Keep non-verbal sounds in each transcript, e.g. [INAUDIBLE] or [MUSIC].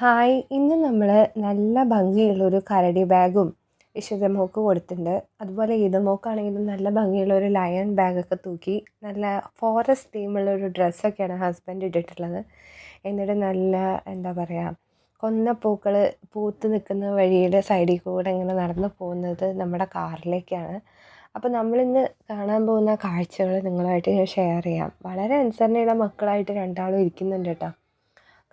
Hi. ഇന്ന് നമ്മൾ നല്ല ഭംഗിയുള്ളൊരു കരടി ബാഗും ഇഷിതമോൾക്ക് കൊടുത്തിട്ടുണ്ട്. അതുപോലെ ഈതമോക്കാണെങ്കിലും നല്ല ഭംഗിയുള്ള ഒരു ലയൺ ബാഗൊക്കെ തൂക്കി നല്ല ഫോറസ്റ്റ് തീമുള്ള ഒരു ഡ്രസ്സൊക്കെയാണ് ഹസ്ബൻഡ് ഇട്ടിട്ടുള്ളത്. എന്നിട്ട് നല്ല എന്താ പറയുക കൊന്ന പൂക്കൾ പൂത്ത് നിൽക്കുന്ന വഴിയുടെ സൈഡിൽ കൂടെ ഇങ്ങനെ നടന്നു പോകുന്നത് നമ്മുടെ കാറിലേക്കാണ്. അപ്പോൾ നമ്മളിന്ന് കാണാൻ പോകുന്ന കാഴ്ചകൾ നിങ്ങളുമായിട്ട് ഞാൻ ഷെയർ ചെയ്യാം. വളരെ അനുസരണയുള്ള മക്കളായിട്ട് രണ്ടാളും ഇരിക്കുന്നുണ്ട് കേട്ടോ.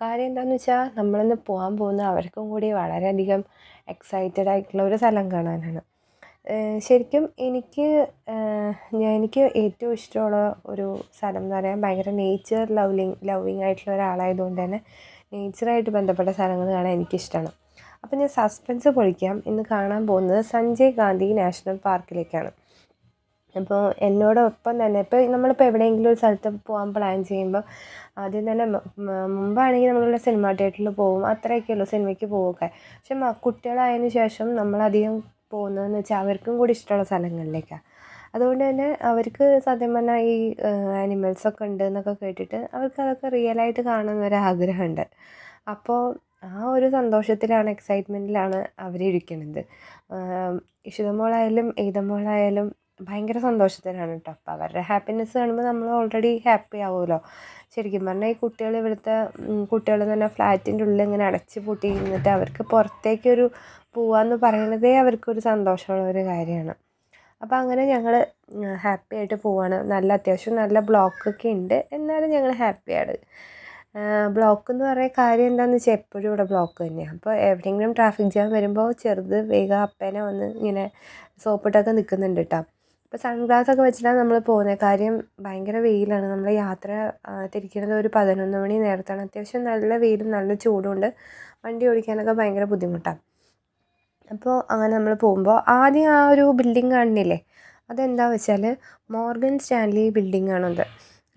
കാര്യം എന്താണെന്ന് വെച്ചാൽ നമ്മളിന്ന് പോകാൻ പോകുന്ന അവർക്കും കൂടി വളരെയധികം എക്സൈറ്റഡ് ആയിട്ടുള്ള ഒരു സ്ഥലം കാണാനാണ്. ശരിക്കും എനിക്ക് ഞാൻ എനിക്ക് ഏറ്റവും ഇഷ്ടമുള്ള ഒരു സ്ഥലം എന്ന് പറയാൻ ഭയങ്കര നേച്ചർ ലവ്ലിങ് ലവിങ് ആയിട്ടുള്ള ഒരാളായതുകൊണ്ട് തന്നെ നേച്ചറായിട്ട് ബന്ധപ്പെട്ട സ്ഥലങ്ങൾ കാണാൻ എനിക്കിഷ്ടമാണ്. അപ്പോൾ ഞാൻ സസ്പെൻസ് പൊളിക്കാം. ഇന്ന് കാണാൻ പോകുന്നത് സഞ്ജയ് ഗാന്ധി നാഷണൽ പാർക്കിലേക്കാണ്. അപ്പോൾ എന്നോടൊപ്പം തന്നെ ഇപ്പോൾ നമ്മളിപ്പോൾ എവിടെയെങ്കിലും ഒരു സ്ഥലത്ത് പോകാൻ പ്ലാൻ ചെയ്യുമ്പോൾ ആദ്യം തന്നെ മുമ്പാണെങ്കിൽ നമ്മളുടെ സിനിമ തിയേറ്ററിൽ പോകും അത്രയൊക്കെ ഉള്ളൂ സിനിമയ്ക്ക് പോവുക പക്ഷെ കുട്ടികളായതിന് ശേഷം നമ്മളധികം പോകുന്നതെന്ന് വെച്ചാൽ അവർക്കും കൂടി ഇഷ്ടമുള്ള സ്ഥലങ്ങളിലേക്കാണ് അതുകൊണ്ട് തന്നെ അവർക്ക് സത്യം പറഞ്ഞാൽ ഈ ആനിമൽസൊക്കെ ഉണ്ട് എന്നൊക്കെ കേട്ടിട്ട് അവർക്ക് അതൊക്കെ റിയലായിട്ട് കാണുന്ന ഒരു ആഗ്രഹമുണ്ട് അപ്പോൾ ആ ഒരു സന്തോഷത്തിലാണ് എക്സൈറ്റ്മെന്റിലാണ് അവരിരിക്കുന്നത്. ഇഷിതമോളായാലും ഈതമോളായാലും ഭയങ്കര സന്തോഷത്തിലാണ് കേട്ടോ അപ്പോൾ അവരുടെ ഹാപ്പിനെസ് കാണുമ്പോൾ നമ്മൾ ഓൾറെഡി ഹാപ്പി ആവുമല്ലോ ശരിക്കും പറഞ്ഞാൽ ഈ കുട്ടികൾ ഇവിടുത്തെ കുട്ടികൾ തന്നെ ഫ്ലാറ്റിന്റെ ഉള്ളിൽ ഇങ്ങനെ അടച്ച് പൂട്ടി ഇരുന്നിട്ട് അവർക്ക് പുറത്തേക്കൊരു പോവാന്ന് പറയുന്നതേ അവർക്കൊരു സന്തോഷമുള്ള ഒരു കാര്യമാണ്. അപ്പോൾ അങ്ങനെ ഞങ്ങൾ ഹാപ്പി ആയിട്ട് പോവാണ്. നല്ല അത്യാവശ്യം നല്ല ബ്ലോക്കൊക്കെ ഉണ്ട്. എന്നാലും ഞങ്ങൾ ഹാപ്പിയാണ് ബ്ലോക്ക് എന്ന് പറയുന്ന കാര്യം എന്താണെന്ന് വെച്ചാൽ എപ്പോഴും ഇവിടെ ബ്ലോക്ക് തന്നെയാണ് അപ്പോൾ എവിടെയെങ്കിലും ട്രാഫിക് ജാം വരുമ്പോൾ ചെറുത് വേഗം അപ്പേനെ വന്ന് ഇങ്ങനെ സോപ്പിട്ടൊക്കെ നിൽക്കുന്നുണ്ട് കേട്ടോ ഇപ്പോൾ സൺഗ്ലാസ് ഒക്കെ വെച്ചിട്ടാണ് നമ്മൾ പോകുന്നത് കാര്യം ഭയങ്കര വെയിലാണ്. നമ്മൾ യാത്ര തിരിക്കുന്നത് ഒരു പതിനൊന്ന് മണി നേരത്താണ്. അത്യാവശ്യം നല്ല വെയിലും നല്ല ചൂടുണ്ട്. വണ്ടി ഓടിക്കാനൊക്കെ ഭയങ്കര ബുദ്ധിമുട്ടാണ് അപ്പോൾ അങ്ങനെ നമ്മൾ പോകുമ്പോൾ ആദ്യം ആ ഒരു ബിൽഡിംഗ് കാണുന്നില്ലേ അതെന്താ വെച്ചാൽ മോർഗൻ സ്റ്റാൻലി ബിൽഡിംഗ് ആണത്.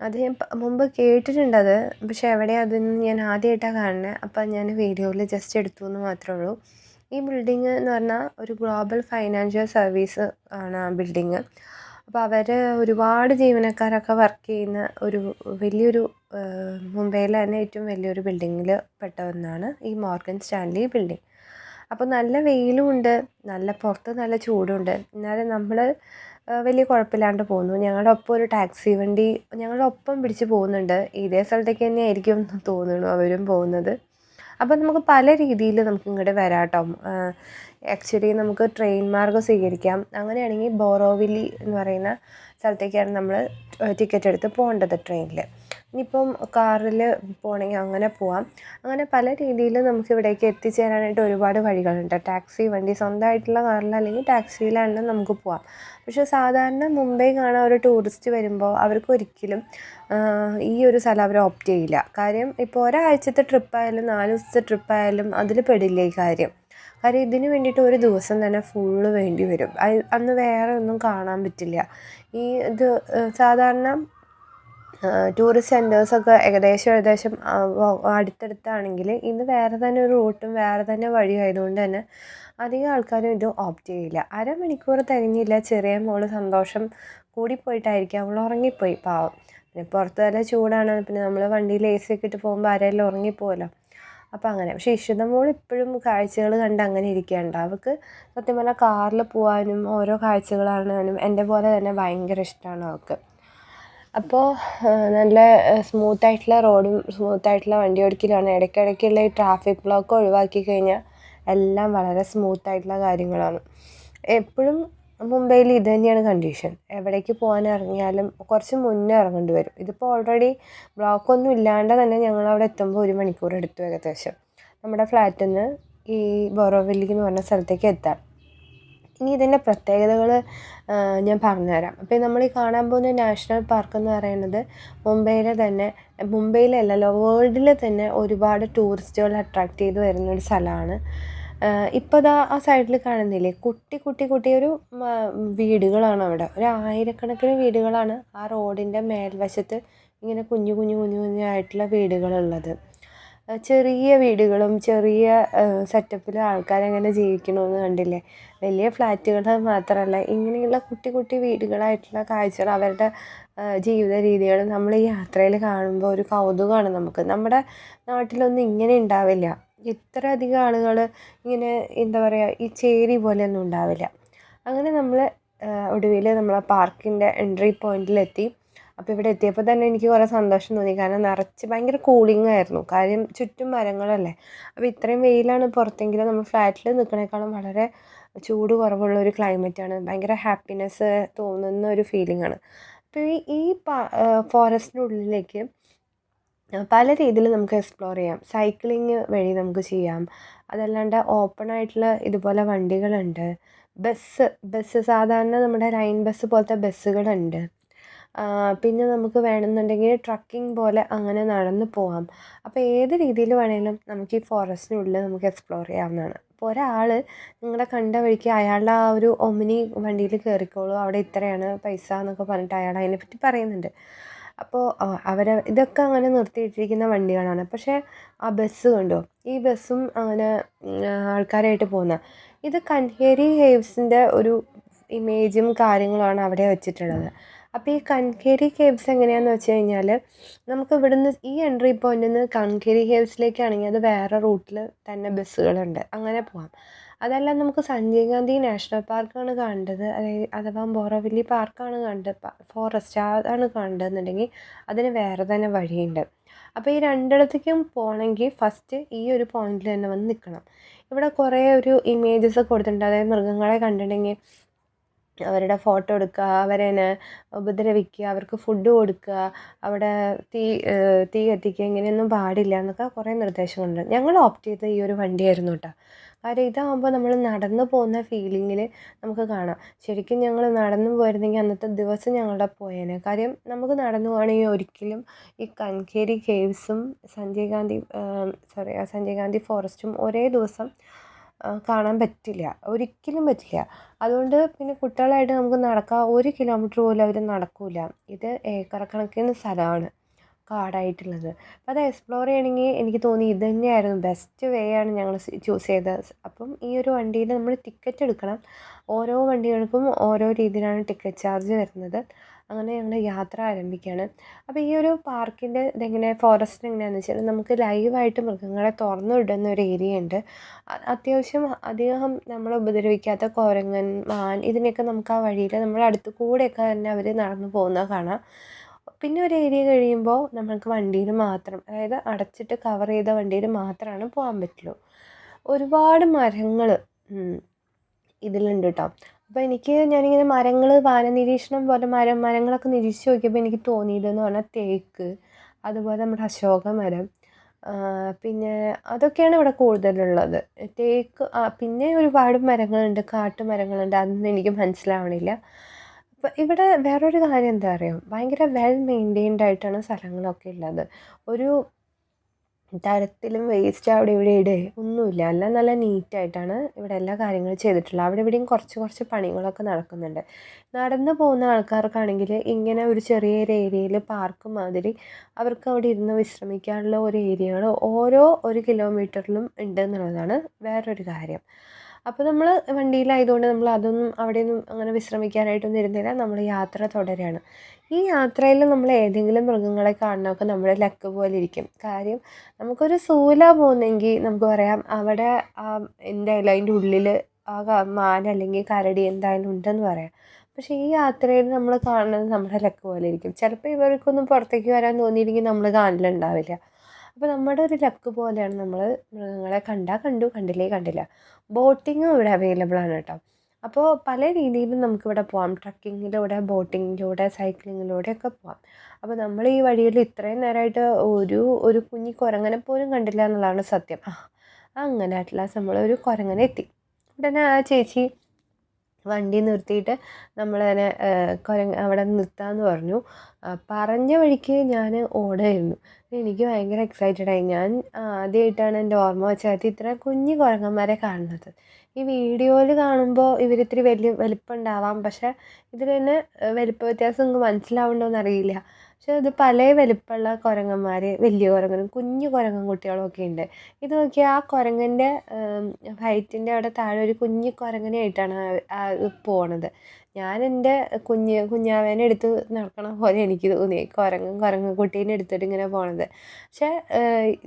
അത് ഞാൻ മുമ്പ് കേട്ടിട്ടുണ്ട് അത്. പക്ഷേ എവിടെയാണ് അതെന്ന് ഞാൻ ആദ്യമായിട്ടാണ് കാണുന്നത് അപ്പോൾ ഞാൻ വീഡിയോയിൽ ജസ്റ്റ് എടുത്തു എന്ന് മാത്രമേ ഉള്ളൂ. ഈ ബിൽഡിങ് എന്ന് പറഞ്ഞാൽ ഒരു ഗ്ലോബൽ ഫൈനാൻഷ്യൽ സർവീസ് ആണ് ആ ബിൽഡിങ് അപ്പോൾ അവർ ഒരുപാട് ജീവനക്കാരൊക്കെ വർക്ക് ചെയ്യുന്ന ഒരു വലിയൊരു മുംബൈയിലെ തന്നെ ഏറ്റവും വലിയൊരു ബിൽഡിങ്ങിൽ പെട്ട ഒന്നാണ് ഈ മോർഗൻ സ്റ്റാൻലി ബിൽഡിംഗ് അപ്പോൾ നല്ല വെയിലും ഉണ്ട് നല്ല പുറത്ത് നല്ല ചൂടുണ്ട്. എന്നാലും നമ്മൾ വലിയ കുഴപ്പമില്ലാണ്ട് പോകുന്നു. ഞങ്ങളുടെ ഒപ്പം ഒരു ടാക്സി വണ്ടി ഞങ്ങളുടെ ഒപ്പം പിടിച്ച് പോകുന്നുണ്ട്. ഇതേ സ്ഥലത്തേക്ക് തന്നെ ആയിരിക്കും തോന്നുന്നു അവരും പോകുന്നത്. അപ്പോൾ നമുക്ക് പല രീതിയിൽ നമുക്ക് ഇങ്ങോട്ട് വരാം കേട്ടോ. ആക്ച്വലി നമുക്ക് ട്രെയിൻ മാർഗം സ്വീകരിക്കാം. അങ്ങനെയാണെങ്കിൽ ബോറോവില്ലി എന്ന് പറയുന്ന സ്ഥലത്തേക്കാണ് നമ്മൾ ടിക്കറ്റ് എടുത്ത് പോകേണ്ടത് ട്രെയിനിൽ ഇനിയിപ്പം കാറിൽ പോകണമെങ്കിൽ അങ്ങനെ പോവാം. അങ്ങനെ പല രീതിയിൽ നമുക്ക് ഇവിടേക്ക് എത്തിച്ചേരാനായിട്ട് ഒരുപാട് വഴികളുണ്ട്. ടാക്സി വണ്ടി സ്വന്തമായിട്ടുള്ള കാറിൽ അല്ലെങ്കിൽ ടാക്സിയിലാണെങ്കിലും നമുക്ക് പോവാം. പക്ഷേ സാധാരണ മുംബൈ കാണാൻ ഒരു ടൂറിസ്റ്റ് വരുമ്പോൾ അവർക്ക് ഒരിക്കലും ഈ ഒരു സ്ഥലം അവർ ഓപ്റ്റ് ചെയ്യില്ല. കാര്യം ഇപ്പോൾ ഒരാഴ്ചത്തെ ട്രിപ്പായാലും നാല് ദിവസത്തെ ട്രിപ്പായാലും അതിൽ പെടില്ല ഈ കാര്യം. കാര്യം ഇതിന് വേണ്ടിയിട്ട് ഒരു ദിവസം തന്നെ ഫുള്ള് വേണ്ടി വരും. അന്ന് വേറെ ഒന്നും കാണാൻ പറ്റില്ല. ഈ ഇത് സാധാരണ ടൂറിസ്റ്റ് സെന്റേഴ്സൊക്കെ ഏകദേശം ഏകദേശം അടുത്തടുത്താണെങ്കിൽ ഇത് വേറെ തന്നെ ഒരു റൂട്ടും വേറെ തന്നെ വഴി ആയതുകൊണ്ട് തന്നെ അധികം ആൾക്കാരും ഇത് ഓപ്റ്റ് ചെയ്യില്ല. അരമണിക്കൂർ തികഞ്ഞില്ല ചെറിയ മോൾ സന്തോഷം കൂടിപ്പോയിട്ടായിരിക്കും അവൾ ഉറങ്ങിപ്പോയി പാവം. പിന്നെ പുറത്ത് നല്ല ചൂടാണ് പിന്നെ നമ്മൾ വണ്ടിയിൽ എ സി ഒക്കെ ഇട്ട് പോകുമ്പോൾ ആരെല്ലാം ഉറങ്ങിപ്പോവല്ലോ. അപ്പോൾ അങ്ങനെ. പക്ഷേ ഇഷിത മോൾ ഇപ്പോഴും കാഴ്ചകൾ കണ്ട് അങ്ങനെ ഇരിക്കുകയുണ്ട് അവൾക്ക് സത്യം പറഞ്ഞാൽ കാറിൽ പോകാനും ഓരോ കാഴ്ചകൾ കാണാനും എന്റെ പോലെ തന്നെ ഭയങ്കര ഇഷ്ടമാണ് അവൾക്ക്. അപ്പോൾ നല്ല സ്മൂത്ത് ആയിട്ടുള്ള റോഡും സ്മൂത്ത് ആയിട്ടുള്ള വണ്ടി ഓടിക്കലാണ് ഇടയ്ക്കിടയ്ക്കുള്ള ഈ ട്രാഫിക് ബ്ലോക്ക് ഒഴിവാക്കി കഴിഞ്ഞാൽ എല്ലാം വളരെ സ്മൂത്ത് ആയിട്ടുള്ള കാര്യങ്ങളാണ്. എപ്പോഴും മുംബൈയിൽ ഇത് തന്നെയാണ് കണ്ടീഷൻ എവിടേക്ക് പോകാൻ ഇറങ്ങിയാലും കുറച്ച് മുന്നേ ഇറങ്ങേണ്ടി വരും. ഇതിപ്പോൾ ഓൾറെഡി ബ്ലോക്കൊന്നും ഇല്ലാണ്ട് തന്നെ ഞങ്ങൾ അവിടെ എത്തുമ്പോൾ ഒരു മണിക്കൂർ എടുത്തു ഏകദേശം. നമ്മുടെ ഫ്ലാറ്റിൽ നിന്ന് ഈ ബോറോവില്ലിക്ക് എന്ന് പറഞ്ഞ സ്ഥലത്തേക്ക് എത്താൻ ഇനി ഇതിന്റെ പ്രത്യേകതകൾ ഞാൻ പറഞ്ഞുതരാം. അപ്പോൾ നമ്മൾ ഈ കാണാൻ പോകുന്ന നാഷണൽ പാർക്ക് എന്ന് പറയുന്നത് മുംബൈയിലെ തന്നെ മുംബൈയിലല്ലല്ലോ വേൾഡിൽ തന്നെ ഒരുപാട് ടൂറിസ്റ്റുകൾ അട്രാക്റ്റ് ചെയ്ത് വരുന്ന ഒരു സ്ഥലമാണ് ഇപ്പോൾ ദാ ആ സൈഡിൽ കാണുന്നില്ലേ കുട്ടി കുട്ടി കുട്ടി ഒരു വീടുകളാണ് അവിടെ. ഒരു ആയിരക്കണക്കിന് വീടുകളാണ് ആ റോഡിന്റെ മേൽവശത്ത് ഇങ്ങനെ കുഞ്ഞു കുഞ്ഞു കുഞ്ഞു കുഞ്ഞായിട്ടുള്ള വീടുകളുള്ളത്. ചെറിയ വീടുകളും ചെറിയ സെറ്റപ്പിലും ആൾക്കാരെങ്ങനെ ജീവിക്കണമെന്ന് കണ്ടില്ലേ? വലിയ ഫ്ലാറ്റുകൾ മാത്രമല്ല ഇങ്ങനെയുള്ള കുട്ടി കുട്ടി വീടുകളായിട്ടുള്ള കാഴ്ചകൾ അവരുടെ ജീവിത രീതികൾ നമ്മൾ ഈ യാത്രയിൽ കാണുമ്പോൾ ഒരു കൗതുകമാണ് നമുക്ക്. നമ്മുടെ നാട്ടിലൊന്നും ഇങ്ങനെ ഉണ്ടാവില്ല. ഇത്ര അധികം ആളുകൾ ഇങ്ങനെ എന്താ പറയുക ഈ ചേരി പോലെയൊന്നും ഉണ്ടാവില്ല. അങ്ങനെ നമ്മൾ ഒടുവിൽ നമ്മൾ പാർക്കിന്റെ എൻട്രി പോയിന്റിലെത്തി അപ്പോൾ ഇവിടെ എത്തിയപ്പോൾ തന്നെ എനിക്ക് കുറേ സന്തോഷം തോന്നി. കാരണം നിറച്ച് ഭയങ്കര കൂളിംഗ് ആയിരുന്നു. കാര്യം ചുറ്റും മരങ്ങളല്ലേ. അപ്പോൾ ഇത്രയും വെയിലാണ് പുറത്തെങ്കിലും നമ്മൾ ഫ്ലാറ്റിൽ നിൽക്കണേക്കാളും വളരെ ചൂട് കുറവുള്ള ഒരു ക്ലൈമറ്റാണ് ഭയങ്കര ഹാപ്പിനെസ് തോന്നുന്ന ഒരു ഫീലിംഗ് ആണ്. അപ്പോൾ ഈ ഈ ഫോറസ്റ്റിനുള്ളിലേക്ക് പല രീതിയിൽ നമുക്ക് എക്സ്പ്ലോർ ചെയ്യാം. സൈക്ലിങ് വഴി നമുക്ക് ചെയ്യാം. അതല്ലാണ്ട് ഓപ്പൺ ആയിട്ടുള്ള ഇതുപോലെ വണ്ടികളുണ്ട്. ബസ് ബസ് സാധാരണ നമ്മുടെ ലൈൻ ബസ് പോലത്തെ ബസ്സുകളുണ്ട് പിന്നെ നമുക്ക് വേണമെന്നുണ്ടെങ്കിൽ ട്രക്കിംഗ് പോലെ അങ്ങനെ നടന്ന് പോകാം അപ്പോൾ ഏത് രീതിയിൽ വേണമെങ്കിലും നമുക്ക് ഈ ഫോറസ്റ്റിനുള്ളിൽ നമുക്ക് എക്സ്പ്ലോർ ചെയ്യാവുന്നതാണ്. അപ്പോൾ ഒരാൾ നിങ്ങളെ കണ്ട വഴിക്ക് അയാളുടെ ആ ഒരു ഒമിനി വണ്ടിയിൽ കയറിക്കോളൂ. അവിടെ ഇത്രയാണ് പൈസ എന്നൊക്കെ പറഞ്ഞിട്ട് അയാൾ അതിനെപ്പറ്റി പറയുന്നുണ്ട്. അപ്പോൾ അവർ ഇതൊക്കെ അങ്ങനെ നിർത്തിയിട്ടിരിക്കുന്ന വണ്ടികളാണ്. പക്ഷേ ആ ബസ് കണ്ടോ? ഈ ബസ്സും അങ്ങനെ ആൾക്കാരായിട്ട് പോകുന്ന. ഇത് കൻഹേരി ഹേവ്സിന്റെ ഒരു ഇമേജും കാര്യങ്ങളുമാണ് അവിടെ വെച്ചിട്ടുള്ളത്. അപ്പോൾ ഈ കൺകേരി കേവ്സ് എങ്ങനെയാണെന്ന് വെച്ച് കഴിഞ്ഞാൽ നമുക്ക് ഇവിടുന്ന് ഈ എൻട്രി പോയിന്റിൽ നിന്ന് കൺകേരി കേവ്സിലേക്കാണെങ്കിൽ അത് വേറെ റൂട്ടിൽ തന്നെ ബസ്സുകളുണ്ട്. അങ്ങനെ പോവാം. അതല്ല നമുക്ക് സഞ്ജയ് ഗാന്ധി നാഷണൽ പാർക്കാണ് കാണേണ്ടത് അതായത് അഥവാ ബോറോവില്ലി പാർക്കാണ് കണ്ടത്. ഫോറസ്റ്റ് അതാണ് കാണേണ്ടതെന്നുണ്ടെങ്കിൽ അതിന് വേറെ തന്നെ വഴിയുണ്ട്. അപ്പോൾ ഈ രണ്ടിടത്തേക്കും പോകണമെങ്കിൽ ഫസ്റ്റ് ഈ ഒരു പോയിന്റിൽ തന്നെ വന്ന് നിൽക്കണം ഇവിടെ കുറേ ഒരു ഇമേജസ് കൊടുത്തിട്ടുണ്ട്. അതായത് മൃഗങ്ങളെ കണ്ടിട്ടുണ്ടെങ്കിൽ അവരുടെ ഫോട്ടോ എടുക്കുക അവരെ ഉപദ്രവിക്കുക അവർക്ക് ഫുഡ് കൊടുക്കുക അവിടെ തീ തീ കത്തിക്കുക ഇങ്ങനെയൊന്നും പാടില്ല എന്നൊക്കെ കുറേ നിർദ്ദേശങ്ങളുണ്ട്. ഞങ്ങൾ ഓപ്റ്റ് ചെയ്ത ഈ ഒരു വണ്ടിയായിരുന്നു കേട്ടോ കാര്യം ഇതാകുമ്പോൾ നമ്മൾ നടന്നു പോകുന്ന ഫീലിങ്ങിൽ നമുക്ക് കാണാം. ശരിക്കും ഞങ്ങൾ നടന്നു പോയിരുന്നെങ്കിൽ അന്നത്തെ ദിവസം ഞങ്ങളുടെ പോയേനെ. കാര്യം നമുക്ക് നടന്നു പോകണമെങ്കിൽ ഒരിക്കലും ഈ കൻകേരി കേവ്സും സഞ്ജയ് ഗാന്ധി സോറി സഞ്ജയ് ഗാന്ധി ഫോറസ്റ്റും ഒരേ ദിവസം കാണാൻ പറ്റില്ല. ഒരിക്കലും പറ്റില്ല. അതുകൊണ്ട് പിന്നെ കുട്ടികളായിട്ട് നമുക്ക് നടക്കാൻ ഒരു കിലോമീറ്റർ പോലും അവർ നടക്കില്ല ഇത് ഏക്കർ കണക്കിന് സ്ഥലമാണ് കാടായിട്ടുള്ളത്. അപ്പോൾ അത് എക്സ്പ്ലോർ ചെയ്യണമെങ്കിൽ എനിക്ക് തോന്നി ഇത് തന്നെയായിരുന്നു ബെസ്റ്റ് വേ ആണ് ഞങ്ങൾ ചൂസ് ചെയ്തത്. അപ്പം ഈ ഒരു വണ്ടിയിൽ നമ്മൾ ടിക്കറ്റ് എടുക്കണം. ഓരോ വണ്ടികൾക്കും ഓരോ രീതിയിലാണ് ടിക്കറ്റ് ചാർജ് വരുന്നത്. അങ്ങനെ ഞങ്ങൾ യാത്ര ആരംഭിക്കുകയാണ് അപ്പോൾ ഈ ഒരു പാർക്കിന്റെ ഇതെങ്ങനെ ഫോറസ്റ്റ് എങ്ങനെയാണെന്ന് വെച്ചാൽ നമുക്ക് ലൈവായിട്ട് മൃഗങ്ങളെ തുറന്നു വിടുന്ന ഒരു ഏരിയ ഉണ്ട്. അത്യാവശ്യം അധികം നമ്മൾ ഉപദ്രവിക്കാത്ത കോരങ്ങൻ മാൻ ഇതിനെയൊക്കെ നമുക്ക് ആ വഴിയിൽ നമ്മുടെ അടുത്ത് കൂടെയൊക്കെ തന്നെ അവർ നടന്നു പോകുന്നത് കാണാം. പിന്നെ ഒരു ഏരിയ കഴിയുമ്പോൾ നമ്മൾക്ക് വണ്ടിയിൽ മാത്രം അതായത് അടച്ചിട്ട് കവർ ചെയ്ത വണ്ടിയിൽ മാത്രമാണ് പോകാൻ പറ്റുള്ളൂ. ഒരുപാട് മരങ്ങൾ ഇതിലുണ്ട് കേട്ടോ അപ്പോൾ എനിക്ക് ഞാനിങ്ങനെ മരങ്ങൾ നിരീക്ഷണം പോലെ മരം മരങ്ങളൊക്കെ നിരീക്ഷിച്ച് നോക്കിയപ്പോൾ എനിക്ക് തോന്നിയതെന്ന് പറഞ്ഞാൽ തേക്ക് അതുപോലെ നമ്മുടെ അശോക മരം പിന്നെ അതൊക്കെയാണ് ഇവിടെ കൂടുതലുള്ളത്. തേക്ക് പിന്നെ ഒരുപാട് മരങ്ങളുണ്ട് കാട്ടു മരങ്ങളുണ്ട് അതൊന്നും എനിക്ക് മനസ്സിലാവണില്ല. അപ്പം ഇവിടെ വേറൊരു കാര്യം എന്താ അറിയോ? ഭയങ്കര വെൽ മെയിന്റെയിൻഡ് ആയിട്ടാണ് സ്ഥലങ്ങളൊക്കെ ഉള്ളത്. ഒരു തരത്തിലും വേസ്റ്റ് അവിടെ ഇവിടെ ഇടേ. ഒന്നുമില്ല. എല്ലാം നല്ല നീറ്റായിട്ടാണ് ഇവിടെ എല്ലാ കാര്യങ്ങളും ചെയ്തിട്ടുള്ളത്. അവിടെ ഇവിടെയും കുറച്ച് കുറച്ച് പണികളൊക്കെ നടക്കുന്നുണ്ട്. നടന്നു പോകുന്ന ആൾക്കാർക്കാണെങ്കിൽ ഇങ്ങനെ ഒരു ചെറിയൊരു ഏരിയയിൽ പാർക്ക് മാതിരി അവർക്ക് അവിടെ ഇരുന്ന് വിശ്രമിക്കാനുള്ള ഒരു ഏരിയകൾ ഓരോ ഒരു കിലോമീറ്ററിലും ഉണ്ട് എന്നുള്ളതാണ് വേറൊരു കാര്യം. അപ്പോൾ നമ്മൾ വണ്ടിയിലായതുകൊണ്ട് നമ്മൾ അതൊന്നും അവിടെയൊന്നും അങ്ങനെ വിശ്രമിക്കാനായിട്ടൊന്നും ഇരുന്നില്ല. നമ്മൾ യാത്ര തുടരുകയാണ് ഈ യാത്രയിൽ നമ്മൾ ഏതെങ്കിലും മൃഗങ്ങളെ കാണണമൊക്കെ നമ്മുടെ ലക്ക് പോലെ ഇരിക്കും. കാര്യം നമുക്കൊരു സൂല പോകുന്നെങ്കിൽ നമുക്ക് പറയാം അവിടെ എന്തായാലും അതിന്റെ ഉള്ളിൽ ആ മാൻ അല്ലെങ്കിൽ കരടി എന്തായാലും ഉണ്ടെന്ന് പറയാം. പക്ഷേ ഈ യാത്രയിൽ നമ്മൾ കാണുന്നത് നമ്മുടെ ലക്ക് പോലെ ഇരിക്കും. ചിലപ്പോൾ ഇവർക്കൊന്നും പുറത്തേക്ക് വരാൻ തോന്നിയില്ലെങ്കിൽ നമ്മൾ കാണലുണ്ടാവില്ല. അപ്പോൾ നമ്മുടെ ഒരു ലക്ക് പോലെയാണ് നമ്മൾ മൃഗങ്ങളെ കണ്ടാൽ കണ്ടു കണ്ടില്ലേ കണ്ടില്ല. ബോട്ടിങ്ങും ഇവിടെ അവൈലബിൾ ആണ് കേട്ടോ. അപ്പോൾ പല രീതിയിലും നമുക്കിവിടെ പോകാം ട്രക്കിങ്ങിലൂടെ ബോട്ടിങ്ങിലൂടെ സൈക്ലിങ്ങിലൂടെ ഒക്കെ പോകാം അപ്പോൾ നമ്മൾ ഈ വഴിയിൽ ഇത്രയും നേരമായിട്ട് ഒരു ഒരു കുഞ്ഞി കുരങ്ങനെ പോലും കണ്ടില്ല എന്നുള്ളതാണ് സത്യം. അങ്ങനെ അറ്റ്ലാസ് നമ്മൾ ഒരു കുരങ്ങനെ എത്തി. ഉടനെ ആ ചേച്ചി വണ്ടി നിർത്തിയിട്ട് നമ്മളതിനെ കുരങ്ങ് അവിടെ നിർത്താമെന്ന് പറഞ്ഞു. പറഞ്ഞ വഴിക്ക് ഞാൻ ഓടായിരുന്നു. എനിക്ക് ഭയങ്കര എക്സൈറ്റഡായി ഞാൻ ആദ്യമായിട്ടാണ് എന്റെ ഓർമ്മ വെച്ചാൽ ഇത്ര കുഞ്ഞു കുരങ്ങന്മാരെ കാണുന്നത്. ഈ വീഡിയോയിൽ കാണുമ്പോൾ ഇവരിത്തിരി വലിയ വലിപ്പം ഉണ്ടാവാം. പക്ഷേ ഇതിൽ തന്നെ വലിപ്പ വ്യത്യാസം നിങ്ങൾക്ക് മനസ്സിലാവുന്നുണ്ടോ എന്നറിയില്ല പക്ഷേ ഇത് പല വലിപ്പമുള്ള കുരങ്ങന്മാർ വലിയ കുരങ്ങനും കുഞ്ഞു കുരങ്ങൻ കുട്ടികളൊക്കെ ഉണ്ട് ഇത് നോക്കിയാൽ ആ കുരങ്ങന്റെ ഹൈറ്റിന്റെ അവിടെ താഴെ ഒരു കുഞ്ഞു കുരങ്ങനായിട്ടാണ് പോണത്. ഞാൻ എന്റെ കുഞ്ഞ് കുഞ്ഞാവേനെ എടുത്ത് നടക്കണ പോലെ എനിക്ക് തോന്നി. കുരങ്ങും കുട്ടീനെ എടുത്തിട്ട് ഇങ്ങനെ പോണത്. പക്ഷേ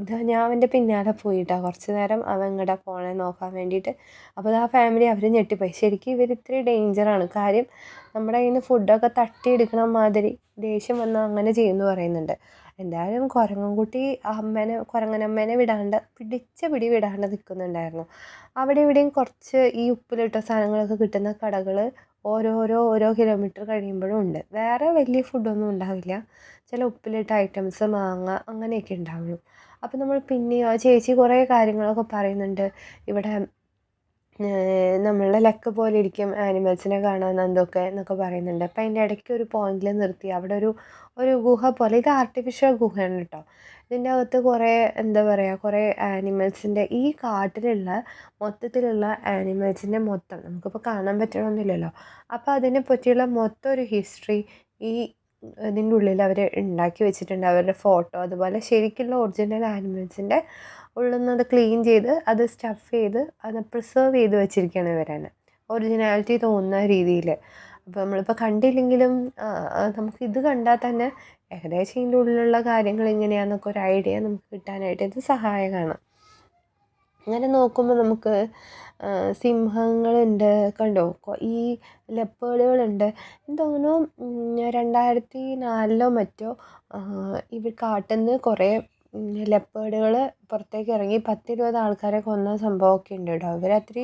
ഇത് ഞാൻ അവന്റെ പിന്നാലെ പോയിട്ടാ. കുറച്ച് നേരം അവൻ എങ്ങോട്ടാ പോണത് നോക്കാൻ വേണ്ടിയിട്ട്. അപ്പോൾ ആ ഫാമിലി അവർ ഞെട്ടിപ്പോയി. ശരിക്കും ഇവർ ഇത്രയും ഡേഞ്ചറാണ് കാര്യം നമ്മുടെ കയ്യിൽ നിന്ന് ഫുഡൊക്കെ തട്ടിയെടുക്കണ മാതിരി ദേഷ്യം വന്നാൽ അങ്ങനെ ചെയ്യുമെന്ന് പറയുന്നുണ്ട്. എന്തായാലും കുരങ്ങൻകുട്ടി അമ്മേനെ കുരങ്ങനമ്മേനെ വിടാണ്ട് പിടിച്ച പിടി വിടാണ്ട് നിൽക്കുന്നുണ്ടായിരുന്നു അവിടെ ഇവിടെയും കുറച്ച് ഈ ഉപ്പിലിട്ട സാധനങ്ങളൊക്കെ കിട്ടുന്ന കടകൾ ഓരോരോ ഓരോ കിലോമീറ്റർ കഴിയുമ്പോഴും ഉണ്ട്. വേറെ വലിയ ഫുഡൊന്നും ഉണ്ടാവില്ല. ചില ഉപ്പിലിട്ട ഐറ്റംസ് മാങ്ങ അങ്ങനെയൊക്കെ ഉണ്ടാവുള്ളൂ. അപ്പോൾ നമ്മൾ പിന്നെയും ചേച്ചി കുറേ കാര്യങ്ങളൊക്കെ പറയുന്നുണ്ട്. ഇവിടെ നമ്മളുടെ ലക്ക് പോലെ ഇരിക്കും ആനിമൽസിനെ കാണാൻ എന്തൊക്കെ എന്നൊക്കെ പറയുന്നുണ്ട്. അപ്പം അതിന്റെ ഇടയ്ക്ക് ഒരു പോയിന്റിൽ നിർത്തി. അവിടെ ഒരു ഒരു ഗുഹ പോലെ. ഇത് ആർട്ടിഫിഷ്യൽ ഗുഹയാണ് കേട്ടോ. ഇതിന്റെ അകത്ത് കുറേ എന്താ പറയുക കുറേ ആനിമൽസിന്റെ ഈ കാട്ടിലുള്ള മൊത്തത്തിലുള്ള ആനിമൽസിന്റെ മൊത്തം നമുക്കിപ്പോൾ കാണാൻ പറ്റണമെന്നില്ലല്ലോ അപ്പോൾ അതിനെ പറ്റിയുള്ള മൊത്തം ഒരു ഹിസ്റ്ററി ഈ ഇതിന്റെ ഉള്ളിൽ അവർ ഉണ്ടാക്കി വെച്ചിട്ടുണ്ട്. അവരുടെ ഫോട്ടോ അതുപോലെ ശരിക്കുള്ള ഒറിജിനൽ ആനിമൽസിന്റെ ഉള്ളിൽ നിന്ന് അത് ക്ലീൻ ചെയ്ത് അത് സ്റ്റഫ് ചെയ്ത് അത് പ്രിസർവ് ചെയ്ത് വെച്ചിരിക്കുകയാണ് ഇവരാണ്. ഒറിജിനാലിറ്റി തോന്നുന്ന രീതിയിൽ. അപ്പോൾ നമ്മളിപ്പോൾ കണ്ടില്ലെങ്കിലും നമുക്ക് ഇത് കണ്ടാൽ തന്നെ ഏകദേശം ഇതിന്റെ ഉള്ളിലുള്ള കാര്യങ്ങൾ എങ്ങനെയാണെന്നൊക്കെ ഒരു ഐഡിയ നമുക്ക് കിട്ടാനായിട്ട് ഇത് സഹായകമാണ്. അങ്ങനെ നോക്കുമ്പോൾ നമുക്ക് സിംഹങ്ങളുണ്ട് കണ്ടോ? ഈ ലെപ്പേഡുകളുണ്ട്. എനിക്ക് തോന്നുന്നു രണ്ടായിരത്തി നാലിലോ മറ്റോ ഇവർ കാട്ടിൽ നിന്ന് കുറേ ലെപ്പേഡുകൾ പുറത്തേക്ക് ഇറങ്ങി പത്തിരുപത് ആൾക്കാരെ കൊന്ന സംഭവമൊക്കെ ഉണ്ട് കേട്ടോ. അവരത്രി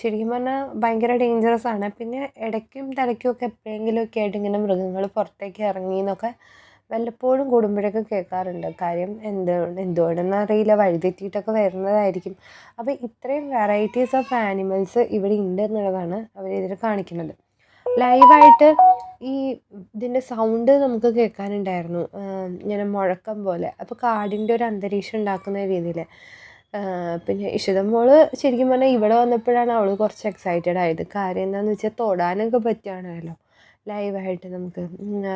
ശരിക്കും പറഞ്ഞാൽ ഭയങ്കര ഡേഞ്ചറസ് ആണ്. പിന്നെ ഇടയ്ക്കും തലയ്ക്കും ഒക്കെ എപ്പോഴെങ്കിലുമൊക്കെ ആയിട്ട് ഇങ്ങനെ മൃഗങ്ങൾ പുറത്തേക്ക് ഇറങ്ങി എന്നൊക്കെ വല്ലപ്പോഴും കൂടുമ്പോഴൊക്കെ കേൾക്കാറുണ്ട്. കാര്യം എന്ത് എന്തുകൊണ്ടെന്ന് അറിയില്ല. വഴിതെറ്റിയിട്ടൊക്കെ വരുന്നതായിരിക്കും. അപ്പോൾ ഇത്രയും വെറൈറ്റീസ് ഓഫ് ആനിമൽസ് ഇവിടെ ഉണ്ട് എന്നുള്ളതാണ് അവർ ഇതിൽ കാണിക്കുന്നത്. ലൈവായിട്ട് ഈ ഇതിന്റെ സൗണ്ട് നമുക്ക് കേൾക്കാനുണ്ടായിരുന്നു. ഇങ്ങനെ മുഴക്കം പോലെ. അപ്പോൾ കാടിന്റെ ഒരു അന്തരീക്ഷം ഉണ്ടാക്കുന്ന രീതിയിൽ. പിന്നെ ഇഷിത മോൾ ശരിക്കും പറഞ്ഞാൽ ഇവിടെ വന്നപ്പോഴാണ് അവൾ കുറച്ച് എക്സൈറ്റഡ് ആയത്. കാര്യം എന്താണെന്ന് വെച്ചാൽ തൊടാനൊക്കെ പറ്റുകയാണല്ലോ. ലൈവായിട്ട് നമുക്ക്.